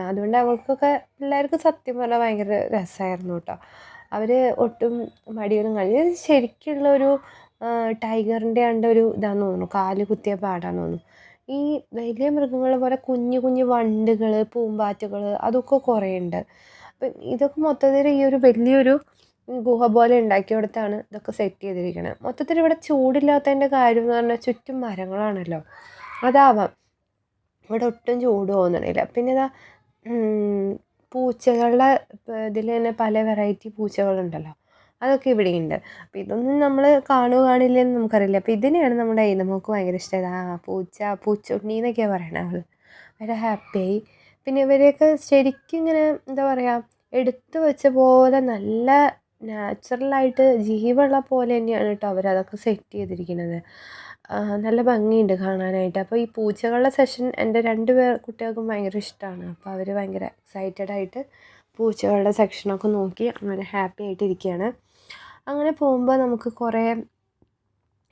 അതുകൊണ്ട് അവൾക്കൊക്കെ എല്ലാവർക്കും സത്യം പറഞ്ഞാൽ ഭയങ്കര രസമായിരുന്നു കേട്ടോ. അവർ ഒട്ടും മടിയൊന്നും കളി ശരിക്കുള്ള ഒരു ടൈഗറിന്റെ കണ്ട ഒരു ഇതാന്ന് തോന്നുന്നു. കാൽ കുത്തിയ പാടാന്ന് തോന്നുന്നു. ഈ വലിയ മൃഗങ്ങളെ പോലെ കുഞ്ഞു കുഞ്ഞു വണ്ടുകൾ പൂമ്പാറ്റകൾ അതൊക്കെ കുറേ ഉണ്ട് അപ്പം ഇതൊക്കെ മൊത്തത്തിൽ ഈ ഒരു വലിയൊരു ഗുഹ പോലെ ഉണ്ടാക്കി കൊടുത്താണ് ഇതൊക്കെ സെറ്റ് ചെയ്തിരിക്കുന്നത് മൊത്തത്തിൽ ഇവിടെ ചൂടില്ലാത്തതിന്റെ കാര്യം എന്ന് പറഞ്ഞാൽ ചുറ്റും മരങ്ങളാണല്ലോ. അതാവാം. ഇവിടെ ഒട്ടും ചൂട് തോന്നണില്ല പിന്നെ ഇതാ പൂച്ചകളുടെ ഇതിൽ തന്നെ പല വെറൈറ്റി പൂച്ചകളുണ്ടല്ലോ. അതൊക്കെ ഇവിടെ ഉണ്ട് അപ്പോൾ ഇതൊന്നും നമ്മൾ കാണുക കാണില്ലെന്ന് നമുക്കറിയില്ല. അപ്പോൾ ഇതിനെയാണ് നമ്മുടെ നമുക്ക് ഭയങ്കര ഇഷ്ടമായത് ആ പൂച്ച പൂച്ചുണ്ണി എന്നൊക്കെയാണ് പറയണത് അവൾ ഭയങ്കര ഹാപ്പിയായി പിന്നെ ഇവരെയൊക്കെ ശരിക്കും ഇങ്ങനെ എന്താ പറയുക എടുത്തു വെച്ച പോലെ നല്ല നാച്ചുറലായിട്ട് ജീവുള്ള പോലെ തന്നെയാണ് കേട്ടോ അവരതൊക്കെ സെറ്റ് ചെയ്തിരിക്കുന്നത്. നല്ല ഭംഗിയുണ്ട് കാണാനായിട്ട്. അപ്പോൾ ഈ പൂച്ചകളുടെ സെഷൻ എന്റെ രണ്ട് പേർ കുട്ടികൾക്കും ഭയങ്കര ഇഷ്ടമാണ് അപ്പോൾ അവർ ഭയങ്കര എക്സൈറ്റഡ് ആയിട്ട് പൂച്ചകളുടെ സെക്ഷനൊക്കെ നോക്കി അങ്ങനെ ഹാപ്പി ആയിട്ടിരിക്കുകയാണ് അങ്ങനെ പോകുമ്പോൾ നമുക്ക് കുറേ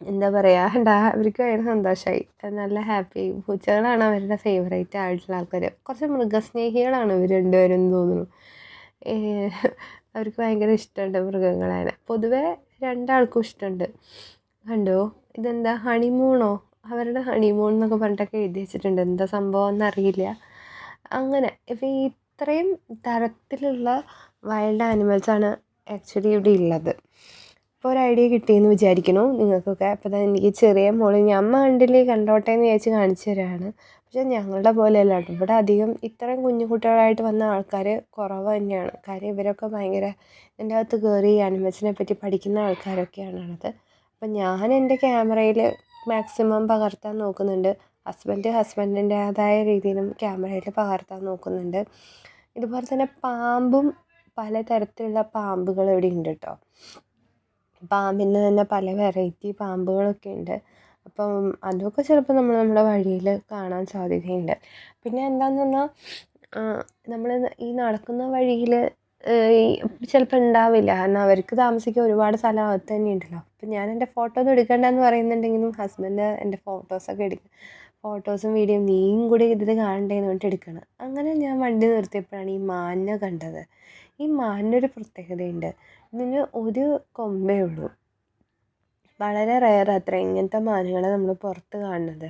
എന്താ പറയുക ഉണ്ടാ അവർക്ക് ഭയങ്കര സന്തോഷമായി നല്ല ഹാപ്പി പൂച്ചകളാണ് അവരുടെ ഫേവറേറ്റ് ആയിട്ടുള്ള ആൾക്കാർ കുറച്ച് മൃഗസ്നേഹികളാണ് ഇവർ രണ്ടുപേരും തോന്നുന്നു. അവർക്ക് ഭയങ്കര ഇഷ്ടമുണ്ട് മൃഗങ്ങളെ പൊതുവേ രണ്ടാൾക്കും ഇഷ്ടമുണ്ട്. കണ്ടോ? ഇതെന്താ ഹണിമൂണോ അവരുടെ ഹണിമൂൺ എന്നൊക്കെ പറഞ്ഞിട്ടൊക്കെ എഴുതി വെച്ചിട്ടുണ്ട്. എന്താ സംഭവം എന്നറിയില്ല. അങ്ങനെ ഇപ്പം ഇത്രയും തരത്തിലുള്ള വൈൽഡ് ആനിമൽസാണ് ആക്ച്വലി ഇവിടെ ഉള്ളത്. ഇപ്പോൾ ഒരു ഐഡിയ കിട്ടിയെന്ന് വിചാരിക്കുന്നു നിങ്ങൾക്കൊക്കെ. അപ്പോൾ തന്നെ എനിക്ക് ചെറിയ മോൾ ഞാൻ അമ്മ കണ്ടില്ലേ കണ്ടോട്ടെ എന്ന് വിചാരിച്ച് കാണിച്ചു തരാണ്. പക്ഷേ ഞങ്ങളുടെ പോലെയല്ല കേട്ടോ. ഇവിടെ അധികം ഇത്രയും കുഞ്ഞു കുട്ടികളായിട്ട് വന്ന ആൾക്കാർ കുറവ് തന്നെയാണ്. കാര്യം ഇവരൊക്കെ ഭയങ്കര എന്റെ അകത്ത് കയറി ആനിമൽസിനെ പറ്റി പഠിക്കുന്ന ആൾക്കാരൊക്കെയാണുള്ളത് അപ്പം ഞാൻ എന്റെ ക്യാമറയിൽ മാക്സിമം പകർത്താൻ നോക്കുന്നുണ്ട്. ഹസ്ബൻഡ് ഹസ്ബൻഡിന്റേതായ രീതിയിലും ക്യാമറയിൽ പകർത്താൻ നോക്കുന്നുണ്ട്. ഇതുപോലെ തന്നെ പാമ്പും പലതരത്തിലുള്ള പാമ്പുകൾ ഇവിടെ ഉണ്ട് കേട്ടോ. പാമ്പിന് തന്നെ പല വെറൈറ്റി പാമ്പുകളൊക്കെ ഉണ്ട്. അപ്പം അതൊക്കെ ചിലപ്പോൾ നമ്മൾ നമ്മുടെ വഴിയിൽ കാണാൻ സാധ്യതയുണ്ട്. പിന്നെ എന്താണെന്ന് പറഞ്ഞാൽ നമ്മൾ ഈ നടക്കുന്ന വഴിയിൽ ചിലപ്പോൾ ഉണ്ടാവില്ല കാരണം അവർക്ക് താമസിക്കാൻ ഒരുപാട് സ്ഥലം അകത്ത് തന്നെ ഉണ്ടല്ലോ. അപ്പം ഞാൻ എന്റെ ഫോട്ടോ ഒന്നും എടുക്കണ്ടെന്ന് പറയുന്നുണ്ടെങ്കിലും ഹസ്ബൻഡ് എന്റെ ഫോട്ടോസൊക്കെ എടുക്കും. ഫോട്ടോസും വീഡിയോയും നീയും കൂടി ഇതിൽ കാണണ്ടേന്ന് പറഞ്ഞിട്ട് എടുക്കണം. അങ്ങനെ ഞാൻ വണ്ടി നിർത്തിയപ്പോഴാണ് ഈ മാനിനെ കണ്ടത്. ഈ മാനിനൊരു പ്രത്യേകതയുണ്ട്. ഇതിന് ഒരു കൊമ്പേ ഉള്ളൂ. വളരെ റെയർ അത്ര. ഇങ്ങനത്തെ മാനുകളെ നമ്മൾ പുറത്ത് കാണുന്നത്.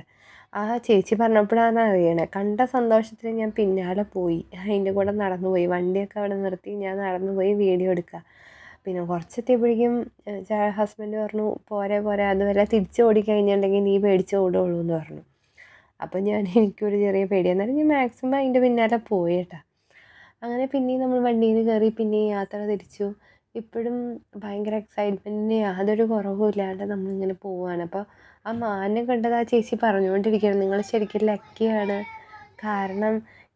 ആ ചേച്ചി പറഞ്ഞപ്പോഴാണ് അറിയണേ. കണ്ട സന്തോഷത്തിൽ ഞാൻ പിന്നാലെ പോയി. അതിന്റെ കൂടെ നടന്നു പോയി. വണ്ടിയൊക്കെ അവിടെ നിർത്തി ഞാൻ നടന്നു പോയി വീഡിയോ എടുക്കുക. പിന്നെ കുറച്ചെത്തിയപ്പോഴേക്കും ഹസ്ബൻഡ് പറഞ്ഞു പോരെ പോരെ. അതുവരെ തിരിച്ചു ഓടിക്കഴിഞ്ഞിട്ടുണ്ടെങ്കിൽ നീ പേടിച്ച് ഓടുള്ളൂ എന്ന് പറഞ്ഞു. അപ്പം ഞാൻ [LAUGHS] എനിക്കൊരു ചെറിയ പേടി. എന്നാലും ഞാൻ മാക്സിമം അതിന്റെ പിന്നാലെ പോയേട്ടാ അങ്ങനെ പിന്നെയും നമ്മൾ വണ്ടിയിൽ കയറി പിന്നെയും യാത്ര തിരിച്ചു. ഇപ്പോഴും ഭയങ്കര എക്സൈറ്റ്മെന്റിന് യാതൊരു കുറവും ഇല്ലാണ്ട് നമ്മളിങ്ങനെ പോവാണ്. അപ്പോൾ ആ മാനിനെ കണ്ടത് ആ ചേച്ചി പറഞ്ഞുകൊണ്ടിരിക്കുകയാണ് നിങ്ങൾ ശരിക്കും ലക്കിയാണ് കാരണം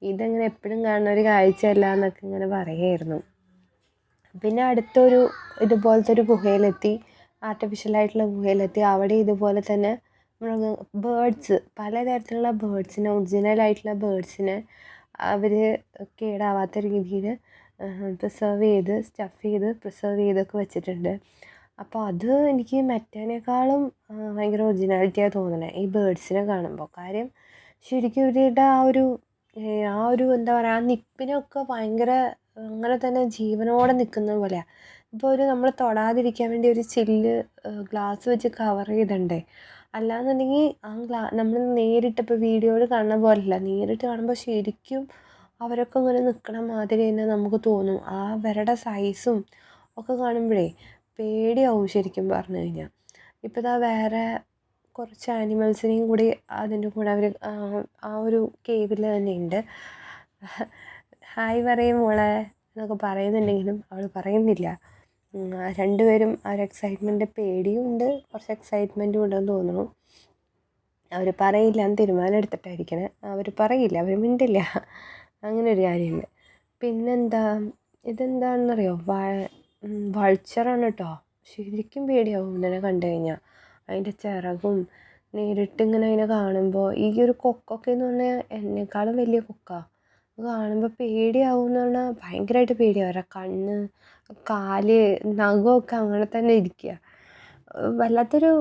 ഇതങ്ങനെ എപ്പോഴും കാണുന്ന ഒരു കാഴ്ചയല്ല എന്നൊക്കെ ഇങ്ങനെ പറയുമായിരുന്നു. പിന്നെ അടുത്തൊരു ഇതുപോലത്തെ ഒരു ഗുഹയിലെത്തി ആർട്ടിഫിഷ്യലായിട്ടുള്ള ഗുഹയിലെത്തി. അവിടെ ഇതുപോലെ തന്നെ മൃഗ ബേഡ്സ് പലതരത്തിലുള്ള ബേർഡ്സിനെ ഒറിജിനലായിട്ടുള്ള ബേഡ്സിനെ അവർ കേടാവാത്ത രീതിയിൽ പ്രിസർവ് ചെയ്ത് സ്റ്റഫ് ചെയ്ത് പ്രിസർവ് ചെയ്തൊക്കെ വെച്ചിട്ടുണ്ട്. അപ്പോൾ അത് എനിക്ക് മറ്റേനേക്കാളും ഭയങ്കര ഒറിജിനാലിറ്റിയാണ് തോന്നുന്നത് ഈ ബേഡ്സിനെ കാണുമ്പോൾ കാര്യം ശരിക്കും ഇവരുടെ ആ ഒരു ആ ഒരു എന്താ പറയുക ആ നിപ്പിനൊക്കെ ഭയങ്കര അങ്ങനെ തന്നെ ജീവനോടെ നിൽക്കുന്ന പോലെയാണ് ഇപ്പോൾ ഒരു നമ്മൾ തൊടാതിരിക്കാൻ വേണ്ടി ഒരു ചില്ല് ഗ്ലാസ് വെച്ച് കവർ ചെയ്തിട്ടുണ്ടേ അല്ലാന്നുണ്ടെങ്കിൽ ആ ഗ്ലാ നമ്മൾ നേരിട്ട് ഇപ്പോൾ വീഡിയോയിൽ കാണുന്ന പോലെയല്ല നേരിട്ട് കാണുമ്പോൾ ശരിക്കും അവരൊക്കെ ഇങ്ങനെ നിൽക്കണ മാതിരി തന്നെ നമുക്ക് തോന്നും. ആ അവരുടെ സൈസും ഒക്കെ കാണുമ്പോഴേ പേടിയാവും ശരിക്കും പറഞ്ഞു കഴിഞ്ഞാൽ. ഇപ്പോൾ ഇതാ വേറെ കുറച്ച് ആനിമൽസിനെയും കൂടി അതിന്റെ കൂടെ അവർ ആ ഒരു കേവിൽ തന്നെ ഉണ്ട്. ഹായ് പറയും മോളെ എന്നൊക്കെ പറയുന്നുണ്ടെങ്കിലും അവൾ പറയുന്നില്ല. രണ്ടുപേരും ആ ഒരു എക്സൈറ്റ്മെന്റ് പേടിയും ഉണ്ട് കുറച്ച് എക്സൈറ്റ്മെന്റും ഉണ്ടെന്ന് തോന്നുന്നു. അവർ പറയില്ല എന്ന് തീരുമാനം എടുത്തിട്ടായിരിക്കണേ. അവർ പറയില്ല അവർ മിണ്ടില്ല. അങ്ങനെ ഒരു കാര്യമുണ്ട്. പിന്നെന്താ ഇതെന്താണെന്നറിയോ? വ വൾച്ചറാണ് കേട്ടോ ശരിക്കും പേടിയാവും ഇതിനെ കണ്ടു കഴിഞ്ഞാൽ അതിന്റെ ചിറകും നേരിട്ട് ഇങ്ങനെ അതിനെ കാണുമ്പോൾ ഈ ഒരു കൊക്കൊക്കെ എന്ന് പറഞ്ഞാൽ എന്നെക്കാളും വലിയ കൊക്കാണ് കാണുമ്പോൾ പേടിയാവും എന്ന് പറഞ്ഞാൽ ഭയങ്കരമായിട്ട് പേടിയാവും കണ്ണ് കാൽ നഖമൊക്കെ അങ്ങനെ തന്നെ ഇരിക്കുക വല്ലാത്തൊരു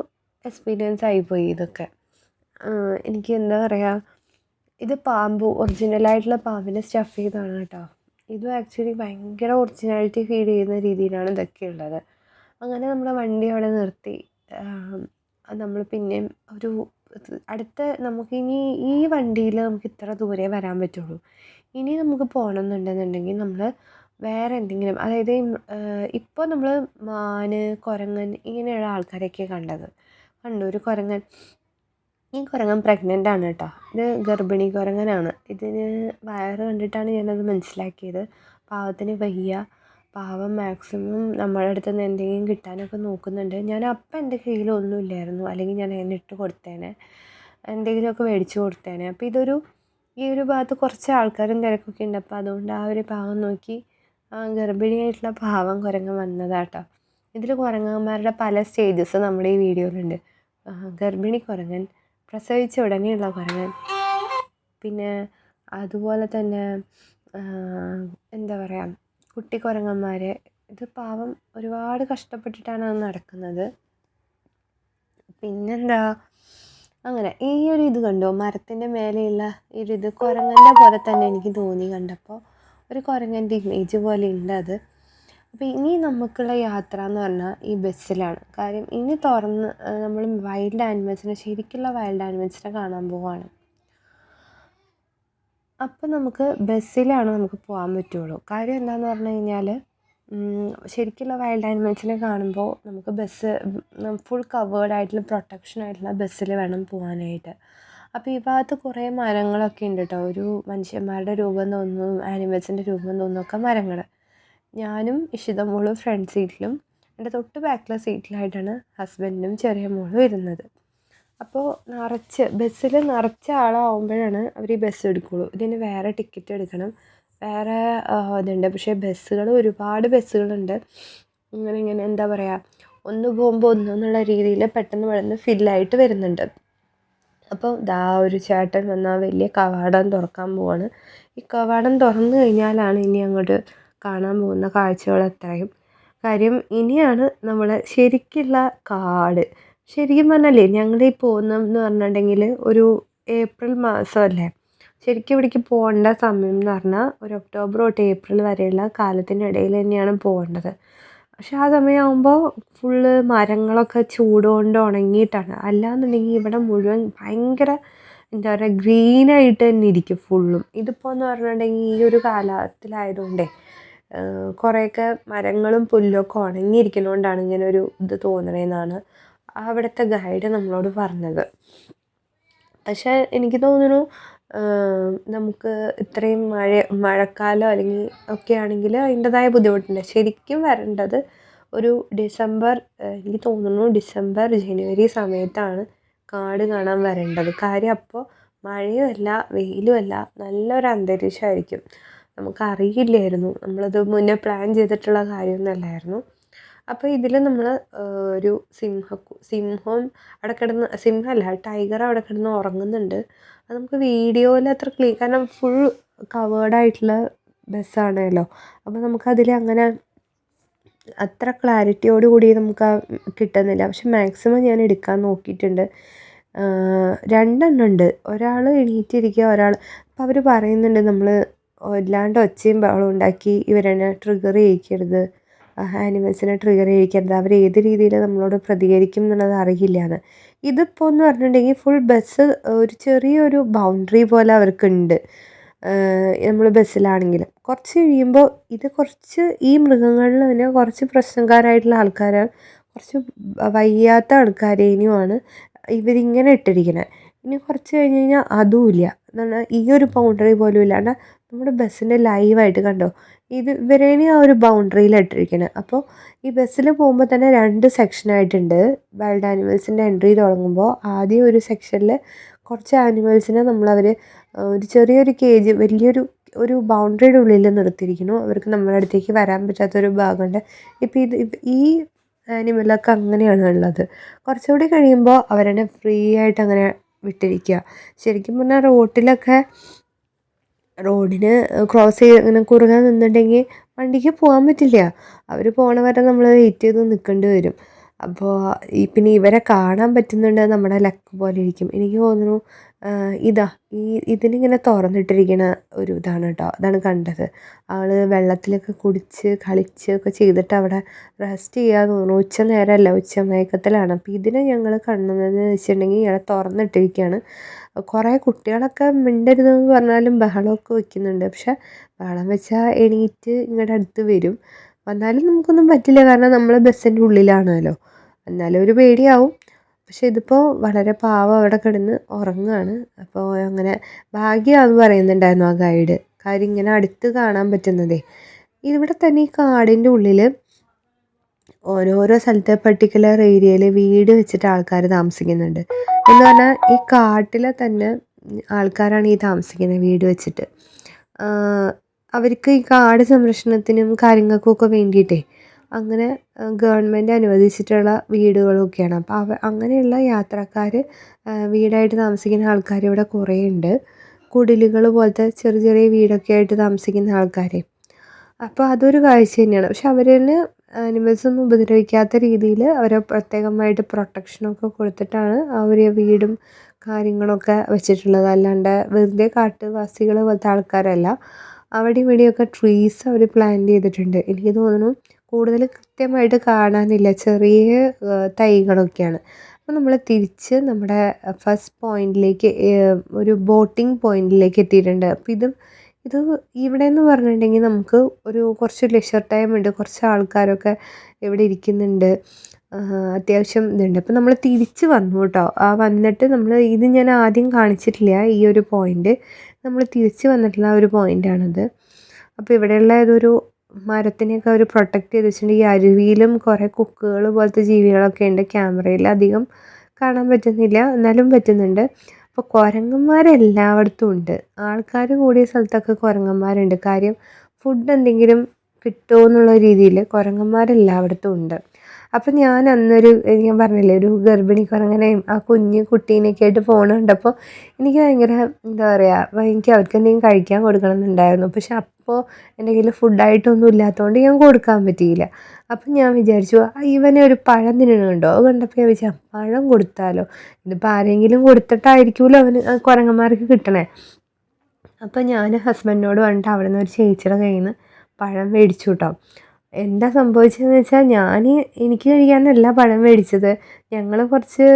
എക്സ്പീരിയൻസ് ആയിപ്പോയി ഇതൊക്കെ. എനിക്ക് എന്താ പറയുക ഇത് പാമ്പ് ഒറിജിനലായിട്ടുള്ള പാമ്പിനെ സ്റ്റഫ് ചെയ്തതാണ് കേട്ടോ ഇതും ആക്ച്വലി ഭയങ്കര ഒറിജിനാലിറ്റി ഫീൽ ചെയ്യുന്ന രീതിയിലാണ് ഇതൊക്കെ ഉള്ളത്. അങ്ങനെ നമ്മളെ വണ്ടി അവിടെ നിർത്തി. നമ്മൾ പിന്നെയും ഒരു അടുത്ത നമുക്കിനി ഈ വണ്ടിയിൽ നമുക്ക് ഇത്ര ദൂരെ വരാൻ പറ്റുള്ളൂ. ഇനി നമുക്ക് പോകണം എന്നുണ്ടെന്നുണ്ടെങ്കിൽ നമ്മൾ വേറെ എന്തെങ്കിലും അതായത് ഇപ്പോൾ നമ്മൾ മാന് കുരങ്ങൻ ഇങ്ങനെയുള്ള ആൾക്കാരെയൊക്കെ കണ്ടത്. കണ്ടു ഒരു കുരങ്ങൻ ഈ കുരങ്ങൻ പ്രഗ്നന്റ് ആണ് കേട്ടോ. ഇത് ഗർഭിണി കുരങ്ങനാണ്. ഇതിന് വയറ് കണ്ടിട്ടാണ് ഞാനത് മനസ്സിലാക്കിയത്. പാവത്തിന് വയ്യ. പാവം മാക്സിമം നമ്മുടെ അടുത്ത് നിന്ന് എന്തെങ്കിലും കിട്ടാനൊക്കെ നോക്കുന്നുണ്ട്. ഞാൻ അപ്പം എന്റെ കയ്യിൽ ഒന്നുമില്ലായിരുന്നു അല്ലെങ്കിൽ ഞാൻ അതിന് ഇട്ട് കൊടുത്തേനെ. എന്തെങ്കിലുമൊക്കെ മേടിച്ച് കൊടുത്തേനെ. അപ്പോൾ ഇതൊരു ഈ ഒരു ഭാഗത്ത് കുറച്ച് ആൾക്കാരും തിരക്കൊക്കെ ഉണ്ട്. അപ്പോൾ അതുകൊണ്ട് ആ ഒരു പാവം നോക്കി ഗർഭിണിയായിട്ടുള്ള പാവം കുരങ്ങൻ വന്നതാട്ടോ. ഇതിൽ കുരങ്ങന്മാരുടെ പല സ്റ്റേജസ് നമ്മുടെ ഈ വീഡിയോയിലുണ്ട് ഗർഭിണി കുരങ്ങൻ പ്രസവിച്ച ഉടനെയുള്ള കുരങ്ങൻ പിന്നെ അതുപോലെ തന്നെ എന്താ പറയുക കുട്ടി കുരങ്ങന്മാർ ഇത് പാവം ഒരുപാട് കഷ്ടപ്പെട്ടിട്ടാണ് അത് നടക്കുന്നത്. പിന്നെന്താ അങ്ങനെ ഈ ഒരു ഇത് കണ്ടോ. മരത്തിന്റെ മേലെയുള്ള ഒരു ഇത് കുരങ്ങന്റെ പോലെ തന്നെ എനിക്ക് തോന്നി കണ്ടപ്പോൾ ഒരു കുരങ്ങന്റെ ഇമേജ് പോലെ ഉണ്ട് അത്. അപ്പോൾ ഇനി നമുക്കുള്ള യാത്ര എന്ന് പറഞ്ഞാൽ ഈ ബസ്സിലാണ്. കാര്യം ഇനി തുറന്ന് നമ്മൾ വൈൽഡ് ആനിമൽസിനെ ശരിക്കുള്ള വൈൽഡ് ആനിമൽസിനെ കാണാൻ പോവുകയാണ് അപ്പോൾ നമുക്ക് ബസ്സിലാണ് നമുക്ക് പോകാൻ പറ്റുള്ളൂ. കാര്യം എന്താണെന്ന് പറഞ്ഞു കഴിഞ്ഞാൽ ശരിക്കുള്ള വൈൽഡ് ആനിമൽസിനെ കാണുമ്പോൾ നമുക്ക് ബസ് ഫുൾ കവേർഡ് ആയിട്ടുള്ള പ്രൊട്ടക്ഷൻ ആയിട്ടുള്ള ബസ്സിൽ വേണം പോകാനായിട്ട് അപ്പോൾ ഈ ഭാഗത്ത് കുറേ മരങ്ങളൊക്കെ ഉണ്ട് കേട്ടോ ഒരു മനുഷ്യന്മാരുടെ രൂപം തോന്നുന്നു ആനിമൽസിന്റെ രൂപം തോന്നുന്നൊക്കെ മരങ്ങൾ ഞാനും ഇഷിത മോളും ഫ്രണ്ട് സീറ്റിലും എന്റെ തൊട്ട് ബാക്കിലെ സീറ്റിലായിട്ടാണ് ഹസ്ബൻഡിനും ചെറിയ മോളും ഇരുന്നത് അപ്പോൾ നിറച്ച് ബസ്സിൽ നിറച്ച ആളാവുമ്പോഴാണ് അവർ ഈ ബസ് എടുക്കുകയുള്ളൂ ഇതിന് വേറെ ടിക്കറ്റ് എടുക്കണം. വേറെ ഇതുണ്ട്. പക്ഷേ ബസ്സുകൾ ഒരുപാട് ബസ്സുകളുണ്ട്. ഇങ്ങനെ ഇങ്ങനെ എന്താ പറയുക ഒന്ന് പോകുമ്പോൾ ഒന്ന് എന്നുള്ള രീതിയിൽ പെട്ടെന്ന് പെട്ടെന്ന് ഫില്ലായിട്ട് വരുന്നുണ്ട്. അപ്പോൾ ദാ ഒരു ചേട്ടൻ വന്നാൽ വലിയ കവാടം തുറക്കാൻ പോവാണ്. ഈ കവാടം തുറന്നു കഴിഞ്ഞാലാണ് ഇനി അങ്ങോട്ട് കാണാൻ പോകുന്ന കാഴ്ചകൾ അത്രയും. കാര്യം ഇനിയാണ് നമ്മൾ ശരിക്കുള്ള കാട്. ശരിക്കും പറഞ്ഞാലേ ഞങ്ങൾ ഈ പോകുന്നതെന്ന് പറഞ്ഞിട്ടുണ്ടെങ്കിൽ ഒരു ഏപ്രിൽ മാസമല്ലേ? ശരിക്കും ഇവിടേക്ക് പോകേണ്ട സമയം എന്ന് പറഞ്ഞാൽ ഒരു ഒക്ടോബർ തൊട്ട് ഏപ്രിൽ വരെയുള്ള കാലത്തിനിടയിൽ തന്നെയാണ് പോകേണ്ടത്. പക്ഷെ ആ സമയമാകുമ്പോൾ ഫുള്ള് മരങ്ങളൊക്കെ ചൂടുകൊണ്ട് ഉണങ്ങിയിട്ടാണ്. അല്ലാന്നുണ്ടെങ്കിൽ ഇവിടെ മുഴുവൻ ഭയങ്കര എന്താ പറയുക ഗ്രീനായിട്ട് തന്നെ ഇരിക്കും ഫുള്ളും. ഇതിപ്പോൾ എന്ന് പറഞ്ഞിട്ടുണ്ടെങ്കിൽ ഈ ഒരു കാലത്തിലായതുകൊണ്ടേ കുറേയൊക്കെ മരങ്ങളും പുല്ലൊക്കെ ഉണങ്ങിയിരിക്കുന്നതുകൊണ്ടാണ് ഇങ്ങനെ ഒരു ഇത് തോന്നണതെന്നാണ് അവിടുത്തെ ഗൈഡ് നമ്മളോട് പറഞ്ഞത്. പക്ഷേ എനിക്ക് തോന്നുന്നു നമുക്ക് ഇത്രയും മഴ മഴക്കാലം അല്ലെങ്കിൽ ഒക്കെ ആണെങ്കിൽ അതിന്റെതായ ബുദ്ധിമുട്ടുണ്ട്. ശരിക്കും വരേണ്ടത് ഒരു ഡിസംബർ എനിക്ക് തോന്നുന്നു ഡിസംബർ ജനുവരി സമയത്താണ് കാട് കാണാൻ വരേണ്ടത്. കാര്യം അപ്പോൾ മഴയുമല്ല വെയിലുമല്ല നല്ലൊരു അന്തരീക്ഷമായിരിക്കും. നമുക്കറിയില്ലായിരുന്നു. നമ്മളത് മുന്നേ പ്ലാൻ ചെയ്തിട്ടുള്ള കാര്യമൊന്നുമല്ലായിരുന്നു അപ്പോൾ ഇതിൽ നമ്മൾ ഒരു സിംഹ സിംഹം അവിടെ കിടന്ന് സിംഹമല്ല ടൈഗർ അവിടെ കിടന്ന് ഉറങ്ങുന്നുണ്ട്. അത് നമുക്ക് വീഡിയോയിൽ അത്ര ക്ലീ കാരണം ഫുൾ കവേർഡായിട്ടുള്ള ബസ്സാണല്ലോ. അപ്പോൾ നമുക്കതിൽ അങ്ങനെ അത്ര ക്ലാരിറ്റിയോട് കൂടി നമുക്ക് കിട്ടുന്നില്ല. പക്ഷെ മാക്സിമം ഞാൻ എടുക്കാൻ നോക്കിയിട്ടുണ്ട്. രണ്ടെണ്ണം ഉണ്ട്. ഒരാൾ എണീറ്റിരിക്കുക ഒരാൾ അപ്പോൾ അവർ പറയുന്നുണ്ട് നമ്മൾ വല്ലാണ്ട് ഒച്ചയും ബഹളവും ഉണ്ടാക്കി ഇവരെന്നെ ട്രിഗർ ചെയ്യിക്കരുത്. ആനിമൽസിനെ ട്രിഗർ ചെയ്യിക്കരുത്. അവർ ഏത് രീതിയിൽ നമ്മളോട് പ്രതികരിക്കും എന്നുള്ളത് അറിയില്ലാന്ന്. ഇതിപ്പോൾ എന്ന് പറഞ്ഞിട്ടുണ്ടെങ്കിൽ ഫുൾ ബസ് ഒരു ചെറിയൊരു ബൗണ്ടറി പോലെ അവർക്കുണ്ട്. നമ്മൾ ബസ്സിലാണെങ്കിൽ കുറച്ച് കഴിയുമ്പോൾ ഇത് കുറച്ച് ഈ മൃഗങ്ങളിൽ തന്നെ കുറച്ച് പ്രശ്നക്കാരായിട്ടുള്ള ആൾക്കാർ കുറച്ച് വയ്യാത്ത ആൾക്കാരേനുമാണ് ഇവരിങ്ങനെ ഇട്ടിരിക്കുന്നത് ഇനി കുറച്ച് കഴിഞ്ഞ് കഴിഞ്ഞാൽ അതും ഇല്ല. എന്നാണ് ഈ ഒരു ബൗണ്ടറി പോലും ഇല്ലാണ്ട് നമ്മുടെ ബസ്സിന്റെ ലൈവായിട്ട് കണ്ടോ? ഇത് ഇവരേനെ ആ ഒരു ബൗണ്ടറിയിലാണ് ഇട്ടിരിക്കുന്നത് അപ്പോൾ ഈ ബസ്സിൽ പോകുമ്പോൾ തന്നെ രണ്ട് സെക്ഷനായിട്ടുണ്ട് വൈൽഡ് ആനിമൽസിന്റെ എൻട്രി തുടങ്ങുമ്പോൾ ആദ്യം ഒരു സെക്ഷനിൽ കുറച്ച് ആനിമൽസിനെ നമ്മളവർ ഒരു ചെറിയൊരു കേജ് വലിയൊരു ഒരു ബൗണ്ടറിയുടെ ഉള്ളിൽ നിർത്തിയിരിക്കുന്നു. അവർക്ക് നമ്മുടെ അടുത്തേക്ക് വരാൻ പറ്റാത്തൊരു ഭാഗമുണ്ട്. ഇപ്പോൾ ഇത് ഈ ആനിമലൊക്കെ അങ്ങനെയാണ് ഉള്ളത്. കുറച്ചുകൂടി കഴിയുമ്പോൾ അവരെന്നെ ഫ്രീ ആയിട്ട് അങ്ങനെ വിട്ടിരിക്കുക. ശരിക്കും പറഞ്ഞാൽ റോട്ടിലൊക്കെ റോഡിന് ക്രോസ് ചെയ്ത് ഇങ്ങനെ കുറുകാൻ നിന്നിട്ടുണ്ടെങ്കിൽ വണ്ടിക്ക് പോകാൻ പറ്റില്ല. അവർ പോണ വരെ നമ്മൾ വെയിറ്റ് ചെയ്ത് നിൽക്കേണ്ടി വരും. അപ്പോൾ ഈ പിന്നെ ഇവരെ കാണാൻ പറ്റുന്നുണ്ട് നമ്മുടെ ലക്ക് പോലെ ഇരിക്കും. എനിക്ക് തോന്നുന്നു ഇതാ ഈ ഇതിനിങ്ങനെ തുറന്നിട്ടിരിക്കുന്ന ഒരു ഇതാണ് കേട്ടോ അതാണ് കണ്ടത്. ആൾ വെള്ളത്തിലൊക്കെ കുടിച്ച് കളിച്ച് ഒക്കെ ചെയ്തിട്ട് അവിടെ റെസ്റ്റ് ചെയ്യാൻ തോന്നുന്നു. ഉച്ച നേരമല്ല ഉച്ച മയക്കത്തിലാണ്. അപ്പോൾ ഇതിനെ ഞങ്ങൾ കണ്ടതെന്ന് വെച്ചിട്ടുണ്ടെങ്കിൽ ഇയാളെ തുറന്നിട്ടിരിക്കുകയാണ് കുറേ കുട്ടികളൊക്കെ മിണ്ടരുതെന്ന് പറഞ്ഞാലും ബഹളമൊക്കെ വെക്കുന്നുണ്ട്. പക്ഷേ ബഹളം വെച്ചാൽ എണീറ്റ് ഇങ്ങോട്ട് അടുത്ത് വരും. വന്നാലും നമുക്കൊന്നും പറ്റില്ല. കാരണം നമ്മൾ ബസ്സിന്റെ ഉള്ളിലാണല്ലോ. എന്നാലും ഒരു പേടിയാവും. പക്ഷെ ഇതിപ്പോൾ വളരെ പാവം അവിടെ കിടന്ന് ഉറങ്ങുകയാണ് അപ്പോൾ അങ്ങനെ ഭാഗ്യമാണെന്ന് പറയുന്നുണ്ടായിരുന്നു ആ ഗൈഡ്. കാര്യം ഇങ്ങനെ അടുത്ത് കാണാൻ പറ്റുന്നതേ. ഇവിടെ തന്നെ ഈ കാടിന്റെ ഉള്ളിൽ ഓരോരോ സ്ഥലത്തെ പർട്ടിക്കുലർ ഏരിയയിൽ വീട് വെച്ചിട്ട് ആൾക്കാർ താമസിക്കുന്നുണ്ട്. എന്ന് പറഞ്ഞാൽ ഈ കാട്ടിലെ തന്നെ ആൾക്കാരാണ് ഈ താമസിക്കുന്നത് വീട് വെച്ചിട്ട്. അവർക്ക് ഈ കാട് സംരക്ഷണത്തിനും കാര്യങ്ങൾക്കും ഒക്കെ വേണ്ടിയിട്ടേ അങ്ങനെ ഗവൺമെന്റ് അനുവദിച്ചിട്ടുള്ള വീടുകളൊക്കെയാണ്. അപ്പോൾ അവ അങ്ങനെയുള്ള യാത്രക്കാർ വീടായിട്ട് താമസിക്കുന്ന ആൾക്കാർ ഇവിടെ കുറേ ഉണ്ട് കുടിലുകൾ പോലത്തെ ചെറിയ ചെറിയ വീടൊക്കെ ആയിട്ട് താമസിക്കുന്ന ആൾക്കാർ അപ്പോൾ അതൊരു കാഴ്ച തന്നെയാണ്. പക്ഷെ അവരിൽ അനിമൽസ് ഒന്നും ഉപദ്രവിക്കാത്ത രീതിയിൽ അവരെ പ്രത്യേകമായിട്ട് പ്രൊട്ടക്ഷനൊക്കെ കൊടുത്തിട്ടാണ് അവർ വീടും കാര്യങ്ങളൊക്കെ വെച്ചിട്ടുള്ളത്. അല്ലാണ്ട് വെറുതെ കാട്ടുവാസികൾ പോലത്തെ ആൾക്കാരല്ല. അവിടെ ഇവിടെയൊക്കെ ട്രീസ് അവർ പ്ലാന്റ് ചെയ്തിട്ടുണ്ട്. എനിക്ക് തോന്നുന്നു കൂടുതൽ കൃത്യമായിട്ട് കാണാനില്ല. ചെറിയ തൈകളൊക്കെയാണ്. അപ്പോൾ നമ്മൾ തിരിച്ച് നമ്മുടെ ഫസ്റ്റ് പോയിന്റിലേക്ക് ഒരു ബോട്ടിംഗ് പോയിന്റിലേക്ക് എത്തിയിട്ടുണ്ട്. അപ്പോൾ ഇതും ഇത് ഇവിടെ എന്ന് പറഞ്ഞിട്ടുണ്ടെങ്കിൽ നമുക്ക് ഒരു കുറച്ച് ലെഷർ ടൈം ഉണ്ട്. കുറച്ച് ആൾക്കാരൊക്കെ ഇവിടെ ഇരിക്കുന്നുണ്ട്. അത്യാവശ്യം ഇതുണ്ട്. അപ്പോൾ നമ്മൾ തിരിച്ച് വന്നു കേട്ടോ. ആ വന്നിട്ട് നമ്മൾ ഇത് ഞാൻ ആദ്യം കാണിച്ചിട്ടില്ല ഈ ഒരു പോയിന്റ്. നമ്മൾ തിരിച്ച് വന്നിട്ടുള്ള ഒരു പോയിന്റാണിത് അപ്പോൾ ഇവിടെയുള്ള ഇതൊരു മരത്തിനെയൊക്കെ അവർ പ്രൊട്ടക്റ്റ് ചെയ്ത് വെച്ചിട്ടുണ്ട് ഈ അരുവിയിലും കുറേ കൊക്കുകൾ പോലത്തെ ജീവികളൊക്കെ ഉണ്ട്. ക്യാമറയിൽ അധികം കാണാൻ പറ്റുന്നില്ല. എന്നാലും പറ്റുന്നുണ്ട്. അപ്പോൾ കുരങ്ങന്മാരെല്ലായിടത്തും ഉണ്ട്. ആൾക്കാർ കൂടിയ സ്ഥലത്തൊക്കെ കുരങ്ങന്മാരുണ്ട്. കാര്യം ഫുഡ് എന്തെങ്കിലും കിട്ടുമോ എന്നുള്ള രീതിയിൽ കുരങ്ങന്മാരെല്ലായിടത്തും ഉണ്ട്. അപ്പം ഞാൻ അന്നൊരു ഞാൻ പറഞ്ഞില്ലേ ഒരു ഗർഭിണി കുറങ്ങനെ ആ കുഞ്ഞ് കുട്ടീനെയൊക്കെ ആയിട്ട് പോകണുണ്ടപ്പോൾ എനിക്ക് ഭയങ്കര എന്താ പറയുക എനിക്ക് അവർക്ക് എന്തെങ്കിലും കഴിക്കാൻ കൊടുക്കണം എന്നുണ്ടായിരുന്നു പക്ഷെ അപ്പോൾ എന്റെ കയ്യിൽ ഫുഡായിട്ടൊന്നും ഇല്ലാത്തതുകൊണ്ട് ഞാൻ കൊടുക്കാൻ പറ്റിയില്ല. അപ്പം ഞാൻ വിചാരിച്ചു ഇവനെ ഒരു പഴം തിന്നണുണ്ടോ? അത് കണ്ടപ്പോൾ ഞാൻ വിചാരിച്ചു പഴം കൊടുത്താലോ? ഇതിപ്പോൾ ആരെങ്കിലും കൊടുത്തിട്ടായിരിക്കുമല്ലോ അവന് കുരങ്ങന്മാർക്ക് കിട്ടണേ. അപ്പം ഞാൻ ഹസ്ബൻഡിനോട് പറഞ്ഞിട്ട് അവിടെ നിന്ന് ഒരു ചേച്ചിയുടെ കയ്യിൽ നിന്ന് പഴം മേടിച്ചു കേട്ടോ. എന്താ സംഭവിച്ചതെന്ന് വെച്ചാൽ ഞാൻ എനിക്ക് കഴിക്കാനല്ല പഴം മേടിച്ചത്. ഞങ്ങൾ കുറച്ച്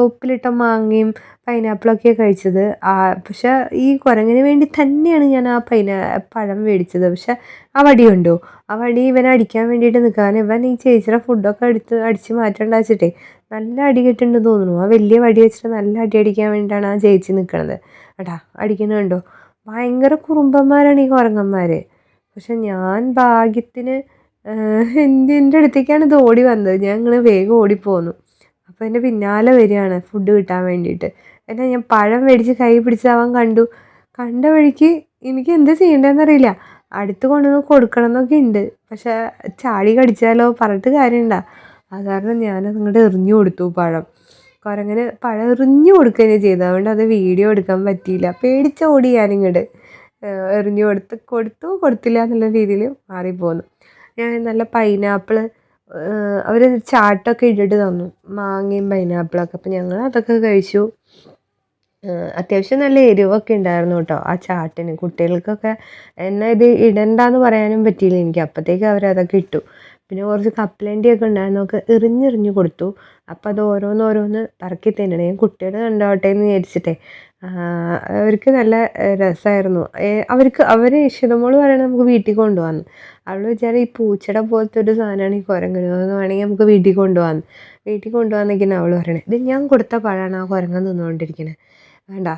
ഉപ്പിലിട്ട മാങ്ങയും പൈനാപ്പിളൊക്കെയാണ് കഴിച്ചത്. ആ പക്ഷേ ഈ കുരങ്ങിന് വേണ്ടി തന്നെയാണ് ഞാൻ ആ പൈനാ പഴം മേടിച്ചത്. പക്ഷേ ആ വടി കണ്ടോ ആ വടി ഇവനെ അടിക്കാൻ വേണ്ടിയിട്ട് നിൽക്കാൻ ഇവൻ ഈ ചേച്ചിയുടെ ഫുഡൊക്കെ എടുത്ത് അടിച്ച് മാറ്റേണ്ട വെച്ചിട്ടേ നല്ല അടി കിട്ടുന്നുണ്ടെന്ന് തോന്നുന്നു. ആ വലിയ വടി വെച്ചിട്ട് നല്ല അടി അടിക്കാൻ വേണ്ടിയിട്ടാണ് ആ ചേച്ചി നിൽക്കണത് എടാ അടിക്കുന്നുണ്ടോ ഭയങ്കര കുറുമ്പന്മാരാണ് ഈ കുരങ്ങന്മാർ പക്ഷെ ഞാൻ ഭാഗ്യത്തിന് എന്റെ അടുത്തേക്കാണ് ഇത് ഓടി വന്നത്. ഞാൻ ഇങ്ങനെ വേഗം ഓടിപ്പോന്നു. അപ്പോൾ എന്റെ പിന്നാലെ വരികയാണ് ഫുഡ് കിട്ടാൻ വേണ്ടിയിട്ട്. എന്നാൽ ഞാൻ പഴം മേടിച്ച് കൈ പിടിച്ചാവാൻ കണ്ടു. കണ്ട വഴിക്ക് എനിക്ക് എന്ത് ചെയ്യേണ്ടതെന്ന് അറിയില്ല. അടുത്ത് കൊണ്ടുവന്ന് കൊടുക്കണം എന്നൊക്കെ ഉണ്ട്. പക്ഷേ ചാടി കടിച്ചാലോ പറഞ്ഞിട്ട് കാര്യമുണ്ട അത് കാരണം ഞാനത് അങ്ങോട്ട് എറിഞ്ഞു കൊടുത്തു പഴം. കുരങ്ങനെ പഴം എറിഞ്ഞു കൊടുക്കുകയാണ് ചെയ്തത്. അതുകൊണ്ട് അത് വീഡിയോ എടുക്കാൻ പറ്റിയില്ല. പേടിച്ച ഓടി ഞാനിങ്ങോട്ട് എറിഞ്ഞു കൊടുത്ത് കൊടുത്തു കൊടുത്തില്ല എന്നുള്ള രീതിയിൽ മാറിപ്പോന്നു. ഞാൻ നല്ല പൈനാപ്പിൾ അവർ ചാട്ടൊക്കെ ഇട്ടിട്ട് തന്നു. മാങ്ങയും പൈനാപ്പിളൊക്കെ അപ്പോൾ ഞങ്ങൾ അതൊക്കെ കഴിച്ചു. അത്യാവശ്യം നല്ല എരിവൊക്കെ ഉണ്ടായിരുന്നു കേട്ടോ ആ ചാട്ടിന്. കുട്ടികൾക്കൊക്കെ എന്നാൽ ഇത് ഇടണ്ടെന്ന് പറയാനും പറ്റിയില്ല എനിക്ക്. അപ്പോഴത്തേക്ക് അവരതൊക്കെ ഇട്ടു. പിന്നെ കുറച്ച് കപ്പലണ്ടിയൊക്കെ ഉണ്ടായിരുന്നു. ഒക്കെ എറിഞ്ഞെറിഞ്ഞ് കൊടുത്തു. അപ്പം അത് ഓരോന്നോരോന്ന് പറക്കി തിന്നണേ. കുട്ടികൾ കണ്ടോട്ടെ എന്ന് വിചാരിച്ചിട്ടേ. അവർക്ക് നല്ല രസമായിരുന്നു അവർക്ക് അവർ ഇഷിതമോൾ പറയണത് നമുക്ക് വീട്ടിൽ കൊണ്ടുപോകാന്ന് അവൾ വിചാരം ഈ പൂച്ചയുടെ പോലത്തെ ഒരു സാധനമാണ് ഈ കുരങ്ങന് എന്ന് വേണമെങ്കിൽ നമുക്ക് വീട്ടിൽ കൊണ്ടുപോകാന്ന് വീട്ടിൽ കൊണ്ടുപോകാന്നൊക്കെയാണ് അവൾ പറയണത് ഇത് ഞാൻ കൊടുത്ത പഴമാണ് ആ കുരങ്ങൻ തിന്നുകൊണ്ടിരിക്കുന്നത് വേണ്ട.